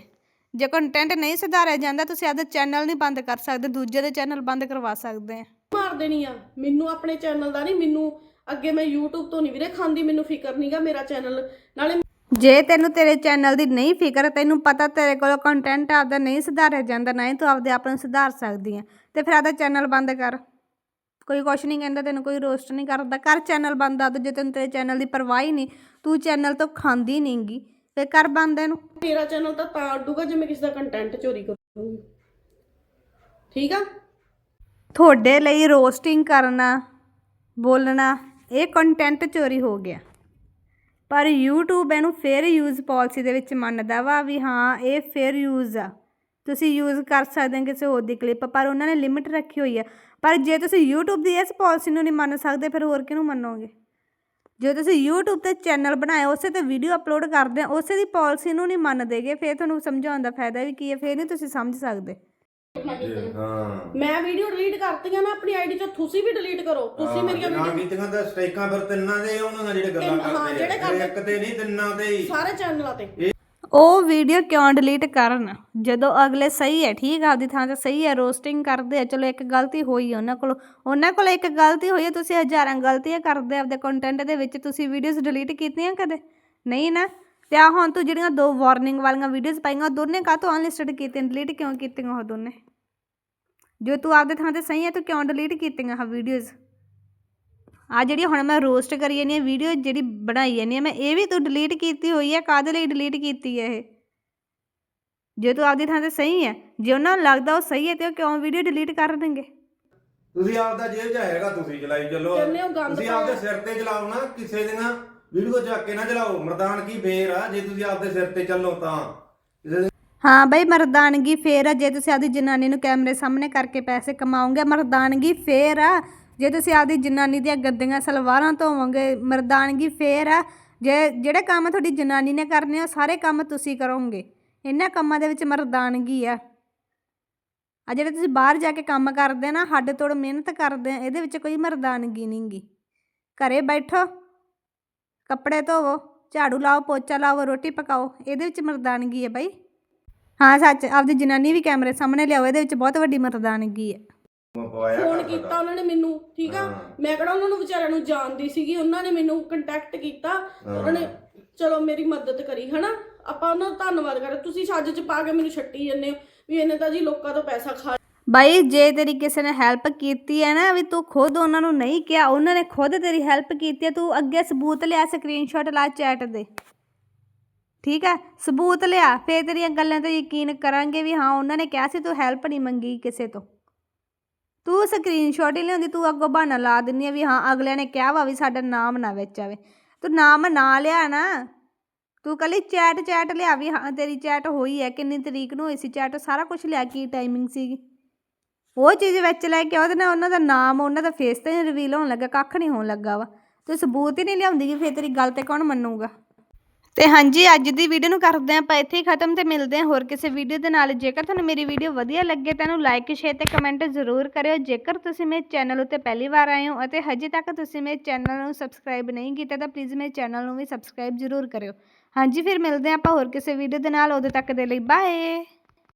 ਜੇ ਕੰਟੈਂਟ ਨਹੀਂ ਸੁਧਾਰਿਆ ਜਾਂਦਾ, ਤੁਸੀਂ ਆਪਦਾ ਚੈਨਲ ਨਹੀਂ ਬੰਦ ਕਰ ਸਕਦੇ, ਦੂਜੇ ਦੇ ਚੈਨਲ ਬੰਦ ਕਰਵਾ ਸਕਦੇ ਆ ਮਾਰ ਦੇਣੀ ਆ। ਮੈਨੂੰ ਆਪਣੇ ਚੈਨਲ ਦਾ ਨਹੀਂ, ਮੈਨੂੰ ਅੱਗੇ ਮੈਂ YouTube ਤੋਂ ਨਹੀਂ ਵੀਰੇ ਖਾਂਦੀ, ਮੈਨੂੰ ਫਿਕਰ ਨਹੀਂਗਾ ਮੇਰਾ ਚੈਨਲ ਨਾਲੇ ਜੇ ਤੈਨੂੰ ਤੇਰੇ ਚੈਨਲ ਦੀ ਨਹੀਂ ਫਿਕਰ ਤੈਨੂੰ ਪਤਾ ਤੇਰੇ ਕੋਲ ਕੰਟੈਂਟ ਆਪਦਾ ਨਹੀਂ ਸੁਧਾਰਿਆ ਜਾਂਦਾ ਨਾ ਹੀ ਤੂੰ ਆਪਦੇ ਆਪ ਨੂੰ ਸੁਧਾਰ ਸਕਦੀ ਆ। ਤੇ ਫਿਰ ਆਪਦਾ ਚੈਨਲ ਬੰਦ ਕਰ। ਕੋਈ ਕੁਛ ਨਹੀਂ ਕਹਿੰਦਾ ਤੈਨੂੰ ਕੋਈ ਰੋਸਟ ਨਹੀਂ ਕਰਦਾ। ਕਰ ਚੈਨਲ ਬੰਦ ਆ ਜੇ ਤੈਨੂੰ ਤੇਰੇ ਚੈਨਲ ਦੀ ਪਰਵਾਹ ਹੀ ਨਹੀਂ ਤੂੰ ਚੈਨਲ ਤੋਂ ਖਾਂਦੀ ਨਹੀਂਗੀ। ਫੇ ਕਰ ਬੰਦ ਇਹਨੂੰ। ਮੇਰਾ ਚੈਨਲ ਤਾਂ ਤਾਂ ਅੱਡੂਗਾ ਜੇ ਮੈਂ ਕਿਸੇ ਦਾ ਕੰਟੈਂਟ ਚੋਰੀ ਕਰੂੰਗੀ। ਠੀਕ ਆ? ਤੁਹਾਡੇ ਲਈ ਰੋਸਟਿੰਗ ਕਰਨਾ ਬੋਲਣਾ ਇਹ ਕੰਟੈਂਟ ਚੋਰੀ ਹੋ ਗਿਆ। ਪਰ YouTube ਇਹਨੂੰ ਫੇਅਰ ਯੂਜ਼ ਪਾਲਿਸੀ ਦੇ ਵਿੱਚ ਮੰਨਦਾ ਵਾ ਵੀ ਹਾਂ, ਇਹ ਫੇਅਰ ਯੂਜ਼ ਆ। ਤੁਸੀਂ ਯੂਜ਼ ਕਰ ਸਕਦੇ ਹੋ ਕਿਸੇ ਹੋਰ ਦੀ ਕਲਿੱਪ ਪਰ ਉਹਨਾਂ ਨੇ ਲਿਮਿਟ ਰੱਖੀ ਹੋਈ ਆ। ਪਰ ਜੇ ਤੁਸੀਂ YouTube ਦੀ ਇਸ ਪਾਲਿਸੀ ਨੂੰ ਨਹੀਂ ਮੰਨ ਸਕਦੇ, ਫਿਰ ਹੋਰ ਕਿਹਨੂੰ ਮੰਨੋਗੇ? ਜੇ ਤੁਸੀਂ YouTube ਤੇ ਚੈਨਲ ਬਣਾਏ, ਉਸੇ ਤੇ ਵੀਡੀਓ ਅਪਲੋਡ ਕਰਦੇ ਆ ਉਸੇ ਦੀ ਪਾਲਿਸੀ ਨੂੰ ਨਹੀਂ ਮੰਨਦੇਗੇ, ਫਿਰ ਤੁਹਾਨੂੰ ਸਮਝਾਉਣ ਦਾ ਫਾਇਦਾ ਵੀ ਕੀ ਹੈ ਫਿਰ ਨਹੀਂ ਤੁਸੀਂ ਸਮਝ ਸਕਦੇ। ਹਾਂ। ਮੈਂ ਵੀਡੀਓ ਡਿਲੀਟ ਕਰਤੀਆਂ ਨਾ ਆਪਣੀ ਆਈਡੀ ਚੋਂ ਤੁਸੀਂ ਵੀ ਡਿਲੀਟ ਕਰੋ। ਤੁਸੀਂ ਮੇਰੀਆਂ ਨਾ ਵੀਡੀਓ ਕੀਤੀਆਂ ਤਾਂ ਸਟ੍ਰਾਈਕਾਂ ਫਿਰ ਤਿੰਨਾਂ ਦੇ ਉਹਨਾਂ ਨਾਲ ਜਿਹੜੇ ਗੱਲਾਂ ਤਿੰਨ- ਹਾਂ, ਕਰਦੇ ਜਿਹੜੇ ਆ ਕਰਦੇ- ਇੱਕ ਤੇ ਨਹੀਂ ਤਿੰਨਾਂ ਹੀ। ਸਾਰੇ ਚੈਨਲਾਂ ਤੇ। ਉਹ ਵੀਡੀਓ ਕਿਉਂ ਡਿਲੀਟ ਕਰਨ? ਜਦੋਂ ਅਗਲੇ ਸਹੀ ਹੈ ਠੀਕ ਆ ਆਪਦੀ ਥਾਂ ਤੇ ਸਹੀ ਹੈ ਰੋਸਟਿੰਗ ਕਰਦੇ ਆ ਚਲੋ ਇੱਕ ਗਲਤੀ ਹੋਈ ਹੈ ਉਹਨਾਂ ਕੋਲ। ਉਹਨਾਂ ਕੋਲ ਇੱਕ ਗਲਤੀ ਹੋਈ ਹੈ ਤੁਸੀਂ ਹਜ਼ਾਰਾਂ ਗਲਤੀਆਂ ਕਰਦੇ ਆਪਦੇ ਕੰਟੈਂਟ ਦੇ ਵਿੱਚ ਤੁਸੀਂ ਵੀਡੀਓਜ਼ ਡਿਲੀਟ ਕੀਤੀਆਂ ਕਦੇ? ਨਹੀਂ ਨਾ? ਤੇ ਆ ਹੁਣ ਤੂੰ ਜਿਹੜੀਆਂ ਦੋ ਵਾਰਨਿੰਗ ਵਾਲੀਆਂ ਵੀਡੀਓਜ਼ ਪਾਈਆਂ ਦੋਨੇ ਕਾਹਤੋਂ ਅਨਲਿਸਟਡ ਕੀਤੀਆਂ ਡਿਲੀਟ ਕਿਉਂ ਕੀਤੀਆਂ ਉਹ ਦੋਨੇ? ਜੋ ਤੂੰ ਆਪਦੇ ਥਾਂ ਤੇ ਸਹੀ ਹੈ ਤੂੰ ਕਿਉਂ ਡਿਲੀਟ ਕੀਤੀਆਂ ਆ ਵੀਡੀਓਜ਼ ਆ ਜਿਹੜੀ ਹੁਣ ਮੈਂ ਰੋਸਟ ਕਰੀ ਜਾਂਦੀ ਹਾਂ ਵੀਡੀਓ ਜਿਹੜੀ ਬਣਾਈ ਜਾਂਦੀ ਹਾਂ ਮੈਂ ਇਹ ਵੀ ਤੂੰ ਡਿਲੀਟ ਕੀਤੀ ਹੋਈ ਹੈ ਕਾਹਦੇ ਲਈ ਡਿਲੀਟ ਕੀਤੀ ਹੈ ਇਹ? ਜੇ ਤੂੰ ਆਪਦੀ ਥਾਂ ਤੇ ਸਹੀ ਹੈ ਜੇ ਉਹਨਾਂ ਨੂੰ ਲੱਗਦਾ ਉਹ ਸਹੀ ਹੈ ਤੇ ਉਹ ਕਿਉਂ ਵੀਡੀਓ ਡਿਲੀਟ ਕਰ ਦੇਣਗੇ? ਤੁਸੀਂ ਆਪਦਾ ਜੇਬ ਹੈਗਾ ਤੁਸੀਂ ਚਲਾਈ ਚੱਲੋ। ਗੰਦ ਤੁਸੀਂ। ਆਪਦੇ ਸਿਰ ਤੇ ਚਲਾਓ ਨਾ ਕਿਸੇ ਦੀਆਂ ਵੀਡੀਓ ਚੱਕ ਕੇ ਨਾ ਚਲਾਓ, ਮਰਦਾਨ ਕੀ ਫੇਰ ਆ, ਜੇ ਤੁਸੀਂ ਆਪਦੇ ਸਿਰ ਤੇ ਚੱਲੋ ਤਾਂ। ਹਾਂ ਬਈ, ਮਰਦਾਨਗੀ ਫੇਰ ਆ, ਜੇ ਤੁਸੀਂ ਆਪਦੀ ਜਨਾਨੀ ਨੂੰ ਕੈਮਰੇ ਸਾਹਮਣੇ ਕਰਕੇ ਪੈਸੇ ਕਮਾਓਗੇ, ਮਰਦਾਨਗੀ ਫੇਰ ਆ। ਜੇ ਤੁਸੀਂ ਆਪਦੀ ਜਨਾਨੀ ਦੀਆਂ ਗੱਦੀਆਂ ਸਲਵਾਰਾਂ ਧੋਵੋਗੇ, ਮਰਦਾਨਗੀ ਫੇਰ ਆ। ਜੇ ਜਿਹੜੇ ਕੰਮ ਤੁਹਾਡੀ ਜਨਾਨੀ ਨੇ ਕਰਨੇ ਆ, ਉਹ ਸਾਰੇ ਕੰਮ ਤੁਸੀਂ ਕਰੋਗੇ। ਇਹਨਾਂ ਕੰਮਾਂ ਦੇ ਵਿੱਚ ਮਰਦਾਨਗੀ ਆ। ਆ ਜਿਹੜੇ ਤੁਸੀਂ ਬਾਹਰ ਜਾ ਕੇ ਕੰਮ ਕਰਦੇ ਨਾ ਹੱਡ ਤੋੜ ਮਿਹਨਤ ਕਰਦੇ ਆ, ਇਹਦੇ ਵਿੱਚ ਕੋਈ ਮਰਦਾਨਗੀ ਨਹੀਂਗੀ ਘਰੇ ਬੈਠੋ। ਕੱਪੜੇ ਧੋਵੋ ਝਾੜੂ ਲਾਓ ਪੋਚਾ ਲਾਓ ਰੋਟੀ ਪਕਾਓ ਇਹਦੇ ਵਿੱਚ ਮਰਦਾਨਗੀ ਹੈ ਬਾਈ। ਹਾਂ ਸੱਚ ਆਪਦੀ ਜਨਾਨੀ ਵੀ ਕੈਮਰੇ ਸਾਹਮਣੇ ਲਿਆਓ ਇਹਦੇ ਵਿੱਚ ਬਹੁਤ ਵੱਡੀ ਮਰਦਾਨਗੀ ਹੈ। ਫੋਨ ਕੀਤਾ ਉਹਨਾਂ ਨੇ ਮੈਨੂੰ ਠੀਕ ਆ? ਮੈਂ ਕਿਹੜਾ ਉਹਨਾਂ ਨੂੰ ਵਿਚਾਰਿਆਂ ਨੂੰ ਜਾਣਦੀ ਸੀਗੀ ਉਹਨਾਂ ਨੇ ਮੈਨੂੰ ਕੰਟੈਕਟ ਕੀਤਾ। ਉਹਨਾਂ ਨੇ ਚਲੋ ਮੇਰੀ ਮਦਦ ਕਰੀ ਹਨਾ? ਆਪਾਂ ਉਹਨਾਂ ਦਾ ਧੰਨਵਾਦ ਕਰ। ਤੁਸੀਂ ਛੱਜ ਚ ਪਾ ਕੇ ਮੈਨੂੰ ਛੱਟੀ ਜੰਨੇ ਹੋ ਵੀ ਇਹਨੇ ਤਾਂ ਜੀ ਲੋਕਾਂ ਤੋਂ ਪੈਸਾ ਖਾ ਬਾਈ, ਜੇ ਤੇਰੀ ਕਿਸੇ ਨੇ ਹੈਲਪ ਕੀਤੀ ਹੈ ਨਾ, ਵੀ ਤੂੰ ਖੁਦ ਉਹਨਾਂ ਨੂੰ ਨਹੀਂ ਕਿਹਾ, ਉਹਨਾਂ ਨੇ ਖੁਦ ਤੇਰੀ ਹੈਲਪ ਕੀਤੀ ਹੈ, ਤੂੰ ਅੱਗੇ ਸਬੂਤ ਲਿਆ ਸਕਰੀਨਸ਼ਾਟ ਲਾ ਚੈਟ ਦੇ। ਠੀਕ ਹੈ? ਸਬੂਤ ਲਿਆ, ਫੇਰ ਤੇਰੀਆਂ ਗੱਲਾਂ ਤੇ ਯਕੀਨ ਕਰਾਂਗੇ ਵੀ ਹਾਂ, ਉਹਨਾਂ ਨੇ ਕਿਹਾ ਸੀ ਤੂੰ ਹੈਲਪ ਨਹੀਂ ਮੰਗੀ ਕਿਸੇ ਤੋਂ। ਤੂੰ ਸਕਰੀਨਸ਼ਾਟ ਹੀ ਲਿਆਉਂਦੀ, ਤੂੰ ਅੱਗੋਂ ਬਹਾਨਾ ਲਾ ਦਿੰਦੀ ਆ ਵੀ ਹਾਂ, ਅਗਲਿਆਂ ਨੇ ਕਿਹਾ ਵਾ ਵੀ ਸਾਡਾ ਨਾਮ ਨਾ ਵਿੱਚ ਆਵੇ ਤੂੰ ਨਾਮ ਨਾ ਲਿਆ ਨਾ, ਤੂੰ ਕੱਲੀ ਚੈਟ ਚੈਟ ਲਿਆ ਵੀ ਹਾਂ, ਤੇਰੀ ਚੈਟ ਹੋਈ ਹੈ, ਕਿੰਨੀ ਤਰੀਕ ਨੂੰ ਹੋਈ ਸੀ ਚੈਟ ਸਾਰਾ ਕੁਝ ਲਿਆ, ਕੀ ਟਾਈਮਿੰਗ ਸੀਗੀ? ਉਹ ਚੀਜ਼ ਵਿੱਚ ਲੈ ਕੇ ਉਹਦੇ ਨਾਲ ਉਹਨਾਂ ਦਾ ਨਾਮ, ਉਹਨਾਂ ਦਾ ਫੇਸ ਤੇ ਰਿਵੀਲ ਹੋਣ ਲੱਗਾ, ਕੱਖ ਨਹੀਂ ਹੋਣ ਲੱਗਾ ਵਾ। ਤੂੰ ਸਬੂਤ ਹੀ ਨਹੀਂ ਲਿਆਉਂਦੀ ਕਿ ਫੇਰ ਤੇਰੀ ਗੱਲ ਤੇ ਕੌਣ ਮੰਨੂਗਾ। ਤੇ ਹਾਂਜੀ, ਅੱਜ ਦੀ ਵੀਡੀਓ ਨੂੰ ਕਰਦੇ ਹਾਂ ਆਪਾਂ ਇੱਥੇ ਹੀ ਖਤਮ ਤੇ ਮਿਲਦੇ ਹਾਂ ਹੋਰ ਕਿਸੇ ਵੀਡੀਓ ਦੇ ਨਾਲ। ਜੇਕਰ ਤੁਹਾਨੂੰ ਮੇਰੀ ਵੀਡੀਓ ਵਧੀਆ ਲੱਗੇ ਤਾਂ ਇਹਨੂੰ ਲਾਈਕ ਸ਼ੇਅਰ ਤੇ ਕਮੈਂਟ ਜ਼ਰੂਰ ਕਰਿਓ। ਜੇਕਰ ਤੁਸੀਂ ਮੇਰੇ ਚੈਨਲ ਉੱਤੇ ਪਹਿਲੀ ਵਾਰ ਆਏ ਹੋ ਅਤੇ ਹਜੇ ਤੱਕ ਤੁਸੀਂ ਮੇਰੇ ਚੈਨਲ ਨੂੰ ਸਬਸਕ੍ਰਾਈਬ ਨਹੀਂ ਕੀਤਾ ਤਾਂ ਪਲੀਜ਼ ਮੇਰੇ ਚੈਨਲ ਨੂੰ ਵੀ ਸਬਸਕ੍ਰਾਈਬ ਜ਼ਰੂਰ ਕਰਿਓ। ਹਾਂਜੀ, ਫਿਰ ਮਿਲਦੇ ਹਾਂ ਆਪਾਂ ਹੋਰ ਕਿਸੇ ਵੀਡੀਓ ਦੇ ਨਾਲ। ਉਦੋਂ ਤੱਕ ਦੇ ਲਈ ਬਾਏ